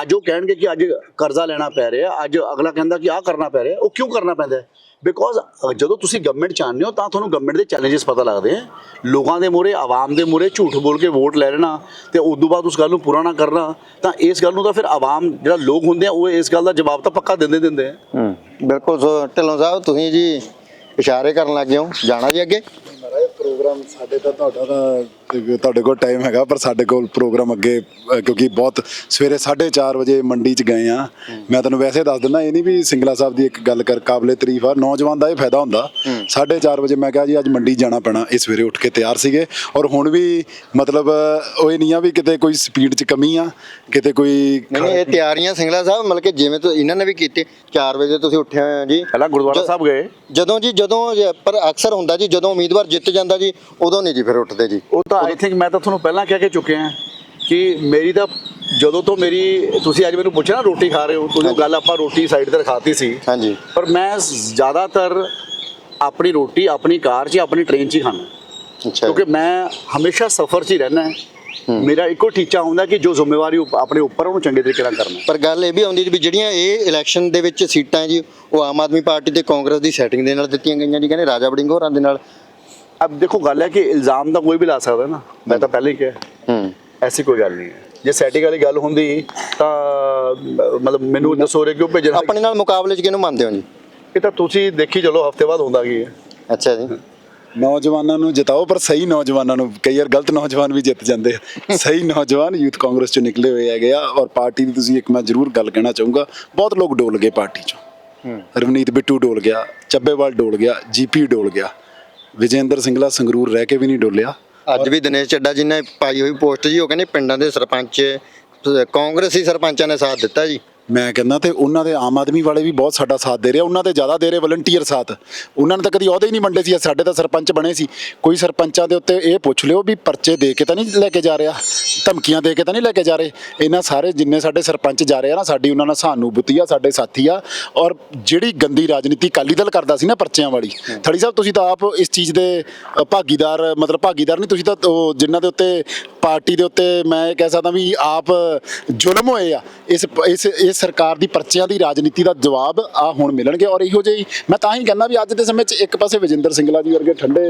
ਅੱਜ ਉਹ ਕਹਿਣਗੇ ਕਿ ਅੱਜ ਕਰਜ਼ਾ ਲੈਣਾ ਪੈ ਰਿਹਾ ਅੱਜ ਅਗਲਾ ਕਹਿੰਦਾ ਕਿ ਆਹ ਕਰਨਾ ਪੈ ਰਿਹਾ ਉਹ ਕਿਉਂ ਕਰਨਾ ਪੈਂਦਾ ਬਿਕੋਜ਼ ਜਦੋਂ ਤੁਸੀਂ ਗਵਰਨਮੈਂਟ ਚਾਹੁੰਦੇ ਹੋ, ਤਾਂ ਤੁਹਾਨੂੰ ਗਵਰਨਮੈਂਟ ਦੇ ਚੈਲੰਜਸ ਪਤਾ ਲੱਗਦੇ ਆ। ਲੋਕਾਂ ਦੇ ਮੂਹਰੇ, ਆਵਾਮ ਦੇ ਮੂਹਰੇ ਝੂਠ ਬੋਲ ਕੇ ਵੋਟ ਲੈ ਲੈਣਾ, ਤੇ ਉਸ ਤੋਂ ਬਾਅਦ ਉਸ ਗੱਲ ਨੂੰ ਪੂਰਾ ਨਾ ਕਰਨਾ, ਤਾਂ ਇਸ ਗੱਲ ਨੂੰ ਤਾਂ ਫਿਰ ਆਵਾਮ, ਜਿਹੜਾ ਲੋਕ ਹੁੰਦੇ ਆ, ਉਹ ਇਸ ਗੱਲ ਦਾ ਜਵਾਬ ਤਾਂ ਪੱਕਾ ਦਿੰਦੇ ਦਿੰਦੇ ਆ। ਹੂੰ, ਬਿਲਕੁਲ ਢਿੱਲੋਂ ਸਾਹਿਬ, ਤੁਸੀਂ ਜੀ ਇਸ਼ਾਰੇ ਕਰਨ ਲੱਗੇ ਹੋ। ਜਾਣਾ ਜੀ ਅੱਗੇ। ਪ੍ਰੋਗਰਾਮ ਸਾਡੇ ਤਾਂ ਤੁਹਾਡਾ ਤਾਂ ਤੁਹਾਡੇ ਕੋਲ ਟਾਈਮ ਹੈਗਾ ਪਰ ਸਾਡੇ ਕੋਲ ਪ੍ਰੋਗਰਾਮ ਅੱਗੇ ਅ, ਕਿਉਂਕਿ ਬਹੁਤ ਸਵੇਰੇ 4:30 ਵਜੇ ਮੰਡੀ 'ਚ ਗਏ ਆ ਮੈਂ ਤੁਹਾਨੂੰ ਵੈਸੇ ਦੱਸ ਦਿੰਦਾ ਇਹ ਨਹੀਂ ਵੀ ਸਿੰਗਲਾ ਸਾਹਿਬ ਦੀ ਇੱਕ ਗੱਲ ਕਰ ਕਾਬਲੇ ਤਾਰੀਫ ਆ ਨੌਜਵਾਨ ਦਾ ਇਹ ਫਾਇਦਾ ਹੁੰਦਾ। 4:30 ਵਜੇ ਮੈਂ ਕਿਹਾ ਜੀ ਅੱਜ ਮੰਡੀ ਜਾਣਾ ਪੈਣਾ ਇਹ ਸਵੇਰੇ ਉੱਠ ਕੇ ਤਿਆਰ ਸੀਗੇ। ਔਰ ਹੁਣ ਵੀ ਮਤਲਬ ਉਹ ਇਹ ਨਹੀਂ ਆ ਵੀ ਕਿਤੇ ਕੋਈ ਸਪੀਡ 'ਚ ਕਮੀ ਆ ਕਿਤੇ ਕੋਈ ਨਹੀਂ ਨਹੀਂ ਇਹ ਤਿਆਰੀਆਂ ਸਿੰਗਲਾ ਸਾਹਿਬ ਮਤਲਬ ਕਿ ਜਿਵੇਂ ਤੁਸੀਂ ਇਹਨਾਂ ਨੇ ਵੀ ਕੀਤੀ 4 ਵਜੇ ਤੁਸੀਂ ਉੱਠੇ ਹੋਏ ਹੋ ਜੀ। ਪਹਿਲਾਂ ਗੁਰਦੁਆਰਾ ਸਾਹਿਬ ਗਏ। ਜਦੋਂ ਜੀ ਜਦੋਂ ਜੇ- ਪਰ ਅਕਸਰ ਹੁੰਦਾ ਜੀ ਜਦੋਂ ਉਮੀਦਵਾਰ ਜਿੱਤ ਜਾਂਦਾ ਜੀ ਉਦੋਂ ਨਹੀਂ ਜੀ ਫਿਰ ਉੱਠਦੇ ਜੀ। ਉਹ ਤਾਂ ਆਈ ਥਿੰਕ ਮੈਂ ਤਾਂ ਤੁਹਾਨੂੰ ਪਹਿਲਾਂ ਕਹਿ ਕੇ ਚੁੱਕਿਆ ਕਿ ਮੇਰੀ ਤਾਂ ਜਦੋਂ ਤੋਂ ਮੇਰੀ ਤੁਸੀਂ ਅੱਜ ਮੈਨੂੰ ਪੁੱਛਿਆ ਨਾ ਰੋਟੀ ਖਾ ਰਹੇ ਹੋ ਉਹ ਗੱਲ ਆਪਾਂ ਰੋਟੀ ਸਾਈਡ ਤੇ ਰਖਾਤੀ ਸੀ। ਹਾਂਜੀ। ਪਰ ਮੈਂ ਜ਼ਿਆਦਾਤਰ ਆਪਣੀ ਰੋਟੀ ਆਪਣੀ ਕਾਰ 'ਚ ਆਪਣੀ ਟ੍ਰੇਨ 'ਚ ਹੀ ਖਾਣਾ ਅੱਛਾ। ਕਿਉਂਕਿ ਮੈਂ ਹਮੇਸ਼ਾ ਸਫ਼ਰ 'ਚ ਹੀ ਰਹਿਣਾ ਹੈ। ਮੇਰਾ ਇੱਕੋ ਟੀਚਾ ਹੁੰਦਾ ਕਿ ਜੋ ਜ਼ਿੰਮੇਵਾਰੀ ਆਪਣੇ ਉੱਪਰ ਉਹਨੂੰ ਚੰਗੇ ਤਰੀਕੇ ਨਾਲ ਕਰਨਾ। ਪਰ ਗੱਲ ਇਹ ਵੀ ਆਉਂਦੀ ਜੀ ਵੀ ਜਿਹੜੀਆਂ ਇਹ ਇਲੈਕਸ਼ਨ ਦੇ ਵਿੱਚ ਸੀਟਾਂ ਜੀ ਉਹ ਆਮ ਆਦਮੀ ਪਾਰਟੀ ਤੇ ਕਾਂਗਰਸ ਦੀ ਸੈਟਿੰਗ ਦੇ ਨਾਲ ਦਿੱਤੀਆਂ ਗਈਆਂ ਜੀ ਕਹਿੰਦੇ ਰਾਜਾ ਵੜਿੰਗ ਹੋਰਾਂ ਦੇ ਨਾਲ। ਅਬ ਦੇਖੋ ਗੱਲ ਹੈ ਕਿ ਇਲਜ਼ਾਮ ਤਾਂ ਕੋਈ ਵੀ ਲਾ ਸਕਦਾ ਨਾ ਮੈਂ ਤਾਂ ਪਹਿਲੇ ਹੀ ਕਿਹਾ ਹੂੰ ਐਸੀ ਕੋਈ ਗੱਲ ਨਹੀਂ ਹੈ ਜੇ ਸੈਟਿੰਗ ਵਾਲੀ ਗੱਲ ਹੁੰਦੀ ਤਾਂ ਮਤਲਬ ਮੈਨੂੰ ਦੱਸੋ ਰੇ ਕਿਉਂ ਭੇਜਣਾ ਆਪਣੇ ਨਾਲ ਮੁਕਾਬਲੇ 'ਚ ਕਿਹਨੂੰ ਮੰਨਦੇ ਹੋ ਜੀ ਇਹ ਤਾਂ ਤੁਸੀਂ ਦੇਖੀ ਚਲੋ ਹਫ਼ਤੇ ਬਾਅਦ ਹੁੰਦਾ ਕੀ ਹੈ ਅੱਛਾ ਜੀ ਨੌਜਵਾਨਾਂ ਨੂੰ ਜਿਤਾਓ ਪਰ ਸਹੀ ਨੌਜਵਾਨਾਂ ਨੂੰ ਕਈ ਵਾਰ ਗਲਤ ਨੌਜਵਾਨ ਵੀ ਜਿੱਤ ਜਾਂਦੇ ਆ ਸਹੀ ਨੌਜਵਾਨ ਯੂਥ ਕਾਂਗਰਸ ਚੋਂ ਨਿਕਲੇ ਹੋਏ ਹੈਗੇ ਆ ਔਰ ਪਾਰਟੀ ਦੀ ਤੁਸੀਂ ਇੱਕ ਮੈਂ ਜ਼ਰੂਰ ਗੱਲ ਕਹਿਣਾ ਚਾਹੂੰਗਾ ਬਹੁਤ ਲੋਕ ਡੋਲ ਗਏ ਪਾਰਟੀ ਚੋਂ ਰਵਨੀਤ ਬਿੱਟੂ ਡੋਲ ਗਿਆ ਚੱਬੇਵਾਲ ਡੋਲ ਗਿਆ ਜੀਪੀ ਡੋਲ ਗਿਆ ਵਿਜੇਂਦਰ ਸਿੰਗਲਾ ਸੰਗਰੂਰ ਰਹਿ ਕੇ ਵੀ ਨਹੀਂ ਡੋਲਿਆ। ਅੱਜ ਵੀ ਦਿਨੇਸ਼ ਚੱਡਾ ਜੀ ਨੇ ਪਾਈ ਹੋਈ ਪੋਸਟ ਜੀ ਉਹ ਕਹਿੰਦੇ ਪਿੰਡਾਂ ਦੇ ਸਰਪੰਚ ਕਾਂਗਰਸੀ ਸਰਪੰਚਾਂ ਨੇ ਸਾਥ ਦਿੱਤਾ ਜੀ। ਮੈਂ ਕਹਿੰਦਾ ਤੇ ਉਹਨਾਂ ਦੇ ਆਮ ਆਦਮੀ ਵਾਲੇ ਵੀ ਬਹੁਤ ਸਾਡਾ ਸਾਥ ਦੇ ਰਹੇ ਆ, ਉਹਨਾਂ ਦੇ ਜ਼ਿਆਦਾ ਦੇ ਰਹੇ ਵਲੰਟੀਅਰ ਸਾਥ। ਉਹਨਾਂ ਨੇ ਤਾਂ ਕਦੀ ਅਹੁਦੇ ਹੀ ਨਹੀਂ ਵੰਡੇ ਸੀ ਸਾਡੇ ਤਾਂ ਸਰਪੰਚ ਬਣੇ ਸੀ। ਕੋਈ ਸਰਪੰਚਾਂ ਦੇ ਉੱਤੇ ਇਹ ਪੁੱਛ ਲਿਓ ਵੀ ਪਰਚੇ ਦੇ ਕੇ ਤਾਂ ਨਹੀਂ ਲੈ ਕੇ ਜਾ ਰਿਹਾ, ਧਮਕੀਆਂ ਦੇ ਕੇ ਤਾਂ ਨਹੀਂ ਲੈ ਕੇ ਜਾ ਰਹੇ। ਇਹਨਾਂ ਸਾਰੇ ਜਿੰਨੇ ਸਾਡੇ ਸਰਪੰਚ ਜਾ ਰਹੇ ਆ ਨਾ, ਸਾਡੀ ਉਹਨਾਂ ਨਾਲ ਸਹਾਨੂਭੂਤੀ ਆ, ਸਾਡੇ ਸਾਥੀ ਆ, ਔਰ ਜਿਹੜੀ ਗੰਦੀ ਰਾਜਨੀਤੀ ਕਾਲੀ ਦਲ ਕਰਦਾ ਸੀ ਨਾ ਪਰਚਿਆਂ ਵਾਲੀ ਥੜੀ ਸਾਹਿਬ ਤੁਸੀਂ ਤਾਂ ਆਪ ਇਸ ਚੀਜ਼ ਦੇ ਭਾਗੀਦਾਰ, ਮਤਲਬ ਭਾਗੀਦਾਰ ਨਹੀਂ, ਤੁਸੀਂ ਤਾਂ ਉਹ ਜਿਨ੍ਹਾਂ ਦੇ ਉੱਤੇ ਪਾਰਟੀ ਦੇ ਉੱਤੇ ਮੈਂ ਇਹ ਕਹਿ ਸਕਦਾ ਵੀ ਆਪ ਜ਼ੁਲਮ ਹੋਏ ਆ। ਇਸ ਇਸ ਇਸ ਸਰਕਾਰ ਦੀ ਪਰਚਿਆਂ ਦੀ ਰਾਜਨੀਤੀ ਦਾ ਜਵਾਬ ਆ ਹੁਣ ਮਿਲਣਗੇ ਔਰ ਇਹੋ ਜਿਹੀ ਮੈਂ ਤਾਂ ਹੀ ਕਹਿੰਦਾ ਵੀ ਅੱਜ ਦੇ ਸਮੇਂ 'ਚ ਇੱਕ ਪਾਸੇ ਵਿਜੇਂਦਰ ਸਿੰਗਲਾ ਜੀ ਵਰਗੇ ਠੰਡੇ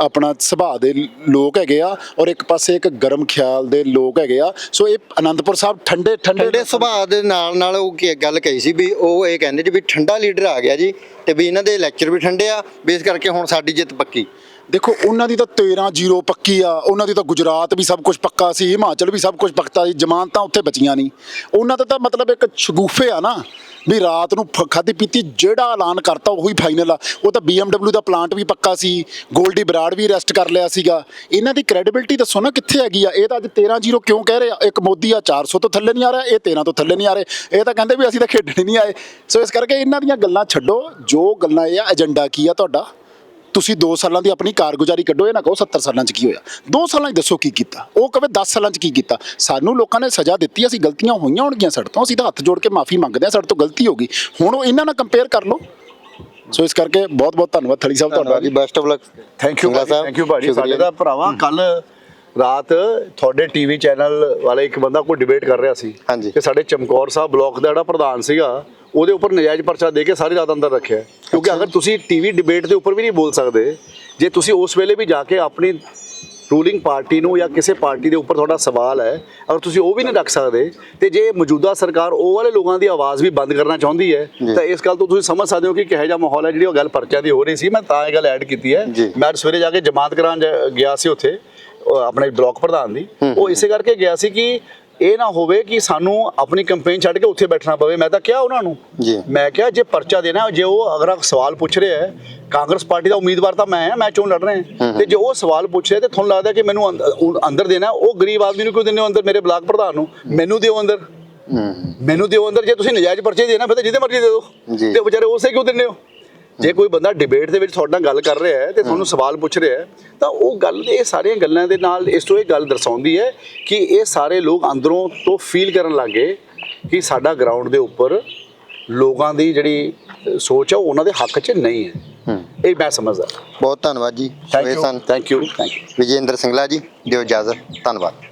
ਆਪਣਾ ਸੁਭਾਅ ਦੇ ਲੋਕ ਹੈਗੇ ਆ ਔਰ ਇੱਕ ਪਾਸੇ ਇੱਕ ਗਰਮ ਖਿਆਲ ਦੇ ਲੋਕ ਹੈਗੇ ਆ, ਸੋ ਇਹ ਅਨੰਦਪੁਰ ਸਾਹਿਬ ਠੰਡੇ ਠੰਡੇ ਠੰਡੇ ਸੁਭਾਅ ਦੇ ਨਾਲ ਨਾਲ ਉਹ ਕੀ ਗੱਲ ਕਹੀ ਸੀ ਵੀ ਉਹ ਇਹ ਕਹਿੰਦੇ ਜੀ ਵੀ ਠੰਡਾ ਲੀਡਰ ਆ ਗਿਆ ਜੀ ਤੇ ਵੀ ਇਹਨਾਂ ਦੇ ਲੈਕਚਰ ਵੀ ਠੰਡੇ ਆ, ਵੀ ਇਸ ਕਰਕੇ ਹੁਣ ਸਾਡੀ ਜਿੱਤ ਪੱਕੀ। ਦੇਖੋ, ਉਹਨਾਂ ਦੀ ਤਾਂ 13 ਜ਼ੀਰੋ ਪੱਕੀ ਆ, ਉਹਨਾਂ ਦੀ ਤਾਂ ਗੁਜਰਾਤ ਵੀ ਸਭ ਕੁਝ ਪੱਕਾ ਸੀ, ਹਿਮਾਚਲ ਵੀ ਸਭ ਕੁਝ ਪੱਕਾ ਸੀ ਜ਼ਮਾਨਤਾਂ ਉੱਥੇ ਬਚੀਆਂ ਨਹੀਂ। ਉਹਨਾਂ ਦਾ ਤਾਂ ਮਤਲਬ ਇੱਕ ਸ਼ਗੂਫੇ ਆ ਨਾ, ਵੀ ਰਾਤ ਨੂੰ ਫ- ਖਾਧੀ ਪੀਤੀ ਜਿਹੜਾ ਐਲਾਨ ਕਰਤਾ ਉਹੀ ਫਾਈਨਲ ਆ। ਉਹ ਤਾਂ BMW ਦਾ ਪਲਾਂਟ ਵੀ ਪੱਕਾ ਸੀ ਗੋਲਡੀ ਬਰਾੜ ਵੀ ਅਰੈਸਟ ਕਰ ਲਿਆ ਸੀਗਾ। ਇਹਨਾਂ ਦੀ ਕ੍ਰੈਡੀਬਿਲਟੀ ਦੱਸੋ ਨਾ ਕਿੱਥੇ ਹੈਗੀ ਆ? ਇਹ ਤਾਂ ਅੱਜ 13 ਜ਼ੀਰੋ ਕਿਉਂ ਕਹਿ ਰਹੇ ਆ? ਇੱਕ ਮੋਦੀ ਆ 400 ਤੋਂ ਥੱਲੇ ਨਹੀਂ ਆ ਰਿਹਾ, ਇਹ 13 ਤੋਂ ਥੱਲੇ ਨਹੀਂ ਆ ਰਹੇ। ਇਹ ਤਾਂ ਕਹਿੰਦੇ ਵੀ ਅਸੀਂ ਤਾਂ ਖੇਡਣ ਨਹੀਂ ਆਏ। ਸੋ ਇਸ ਕਰਕੇ ਇਹਨਾਂ ਦੀਆਂ ਗੱਲਾਂ ਛੱਡੋ। ਜੋ ਗੱਲਾਂ ਇਹ ਆ ਏਜੰਡਾ ਕੀ ਆ ਤੁਹਾਡਾ? ਤੁਸੀਂ 2 ਸਾਲਾਂ ਦੀ ਆਪਣੀ ਕਾਰਗੁਜ਼ਾਰੀ ਕੱਢੋ ਇਹ ਨਾ ਕਹੋ 70 ਸਾਲਾਂ 'ਚ ਕੀ ਹੋਇਆ। 2 ਸਾਲਾਂ 'ਚ ਦੱਸੋ ਕੀ ਕੀਤਾ। ਉਹ ਕਹੇ 10 ਸਾਲਾਂ 'ਚ ਕੀ ਕੀਤਾ। ਸਾਨੂੰ ਲੋਕਾਂ ਨੇ ਸਜ਼ਾ ਦਿੱਤੀ ਅਸੀਂ ਗਲਤੀਆਂ ਹੋਈਆਂ ਹੋਣਗੀਆਂ ਸਾਡੇ ਤੋਂ ਅਸੀਂ ਤਾਂ ਹੱਥ ਜੋੜ ਕੇ ਮਾਫੀ ਮੰਗਦੇ ਹਾਂ ਸਾਡੇ ਤੋਂ ਗਲਤੀ ਹੋ ਗਈ। ਹੁਣ ਉਹ ਇਹਨਾਂ ਨਾਲ ਕੰਪੇਅਰ ਕਰ ਲਓ। ਸੋ ਇਸ ਕਰਕੇ ਬਹੁਤ ਬਹੁਤ ਧੰਨਵਾਦ ਥੜੀ ਸਾਹਿਬ ਤੁਹਾਡਾ ਜੀ best of luck thank you thank you ਭਾਜੀ। ਸਾਡੇ ਦਾ ਭਰਾਵਾ ਕੱਲ ਰਾਤ ਤੁਹਾਡੇ ਟੀਵੀ ਚੈਨਲ ਵਾਲੇ ਇੱਕ ਬੰਦਾ ਕੋਈ ਡਿਬੇਟ ਕਰ ਰਿਹਾ ਸੀ। ਕਿ ਸਾਡੇ ਚਮਕੌਰ ਸਾਹਿਬ ਬਲਾਕ ਦਾ ਜਿਹੜਾ ਪ੍ਰਧਾਨ ਸੀਗਾ ਉਹਦੇ ਉੱਪਰ ਨਜਾਇਜ਼ ਪਰਚਾ ਦੇ ਕੇ ਸਾਰੀ ਰਾਤ ਅੰਦਰ ਰੱਖਿਆ ਕਿਉਂਕਿ ਅਗਰ ਤੁਸੀਂ ਟੀਵੀ ਡਿਬੇਟ ਦੇ ਉੱਪਰ ਵੀ ਨਹੀਂ ਬੋਲ ਸਕਦੇ ਜੇ ਤੁਸੀਂ ਉਸ ਵੇਲੇ ਵੀ ਜਾ ਕੇ ਆਪਣੀ ਰੂਲਿੰਗ ਪਾਰਟੀ ਨੂੰ ਜਾਂ ਕਿਸੇ ਪਾਰਟੀ ਦੇ ਉੱਪਰ ਤੁਹਾਡਾ ਸਵਾਲ ਹੈ ਅਗਰ ਤੁਸੀਂ ਉਹ ਵੀ ਨਹੀਂ ਰੱਖ ਸਕਦੇ ਤੇ ਜੇ ਮੌਜੂਦਾ ਸਰਕਾਰ ਉਹ ਵਾਲੇ ਲੋਕਾਂ ਦੀ ਆਵਾਜ਼ ਵੀ ਬੰਦ ਕਰਨਾ ਚਾਹੁੰਦੀ ਹੈ। ਤਾਂ ਇਸ ਗੱਲ ਤੋਂ ਤੁਸੀਂ ਸਮਝ ਸਕਦੇ ਹੋ ਕਿ ਕਿਹੋ ਜਿਹਾ ਮਾਹੌਲ ਹੈ ਜਿਹੜੀ ਉਹ ਗੱਲ ਪਰਚਿਆਂ ਦੀ ਹੋ ਰਹੀ ਸੀ ਮੈਂ ਤਾਂ ਇਹ ਗੱਲ ਐਡ ਕੀਤੀ ਹੈ। ਮੈਂ ਸਵੇਰੇ ਜਾ ਕੇ ਜਮਾਤ ਕਰਾਂ ਜਾ- ਗਿਆ ਸੀ ਉੱਥੇ ਆਪਣੇ ਬਲਾਕ ਪ੍ਰਧਾਨ ਦੀ। ਉਹ ਇਸੇ ਕਰਕੇ ਗਿਆ ਸੀ ਕਿ ਇਹ ਨਾ ਹੋਵੇ ਕਿ ਸਾਨੂੰ ਆਪਣੀ ਕੈਂਪੇਨ ਛੱਡ ਕੇ ਉੱਥੇ ਬੈਠਣਾ ਪਵੇ। ਮੈਂ ਤਾਂ ਕਿਹਾ ਉਹਨਾਂ ਨੂੰ। ਜੀ। ਮੈਂ ਕਿਹਾ ਜੇ ਪਰਚਾ ਦੇਣਾ ਜੇ ਉਹ ਅਗਰ ਸਵਾਲ ਪੁੱਛ ਰਿਹਾ ਹੈ ਕਾਂਗਰਸ ਪਾਰਟੀ ਦਾ ਉਮੀਦਵਾਰ ਤਾਂ ਮੈਂ ਹਾਂ ਮੈਂ ਚੋਣ ਲੜ ਰਿਹਾ ਤੇ ਜੇ ਉਹ ਸਵਾਲ ਪੁੱਛ ਰਿਹਾ ਤੇ ਤੁਹਾਨੂੰ ਲੱਗਦਾ ਕਿ ਮੈਨੂੰ ਅੰਦਰ ਦੇਣਾ ਉਹ ਗਰੀਬ ਆਦਮੀ ਨੂੰ ਕਿਉਂ ਦਿੰਦੇ ਹੋ ਅੰਦਰ? ਮੇਰੇ ਬਲਾਕ ਪ੍ਰਧਾਨ ਨੂੰ। ਮੈਨੂੰ ਦਿਓ ਅੰਦਰ। ਮੈਨੂੰ ਦਿਓ ਅੰਦਰ। ਜੇ ਤੁਸੀਂ ਨਜਾਇਜ਼ ਪਰਚੇ ਦੇਣਾ ਫਿਰ ਤਾਂ ਜਿਹਦੇ ਮਰਜ਼ੀ ਦੇ ਦਿਓ। ਤੇ ਵਿਚਾਰੇ ਉਸੇ ਕਿਉਂ ਦਿੰਦੇ ਹੋ? ਜੇ ਕੋਈ ਬੰਦਾ ਡਿਬੇਟ ਦੇ ਵਿੱਚ ਤੁਹਾਡੇ ਨਾਲ ਗੱਲ ਕਰ ਰਿਹਾ ਹੈ ਤੇ ਤੁਹਾਨੂੰ ਸਵਾਲ ਪੁੱਛ ਰਿਹਾ ਹੈ ਤਾਂ ਉਹ ਗੱਲ ਇਹ ਸਾਰੀਆਂ ਗੱਲਾਂ ਦੇ ਨਾਲ ਇਸ ਤੋਂ ਇਹ ਗੱਲ ਦਰਸਾਉਂਦੀ ਹੈ ਕਿ ਇਹ ਸਾਰੇ ਲੋਕ ਅੰਦਰੋਂ ਤੋਂ ਫੀਲ ਕਰਨ ਲੱਗੇ ਕਿ ਸਾਡਾ ਗਰਾਊਂਡ ਦੇ ਉੱਪਰ ਲੋਕਾਂ ਦੀ ਜਿਹੜੀ ਸੋਚ ਹੈ ਉਹ ਉਹਨਾਂ ਦੇ ਹੱਕ 'ਚ ਨਹੀਂ ਹੈ। ਇਹ ਮੈਂ ਸਮਝਦਾ। ਬਹੁਤ ਧੰਨਵਾਦ ਜੀ। ਥੈਂਕ ਇਹ you son. Thank you thank you Vijender Singla ji ਦਿਓ ਇਜਾਜ਼ਤ। ਧੰਨਵਾਦ।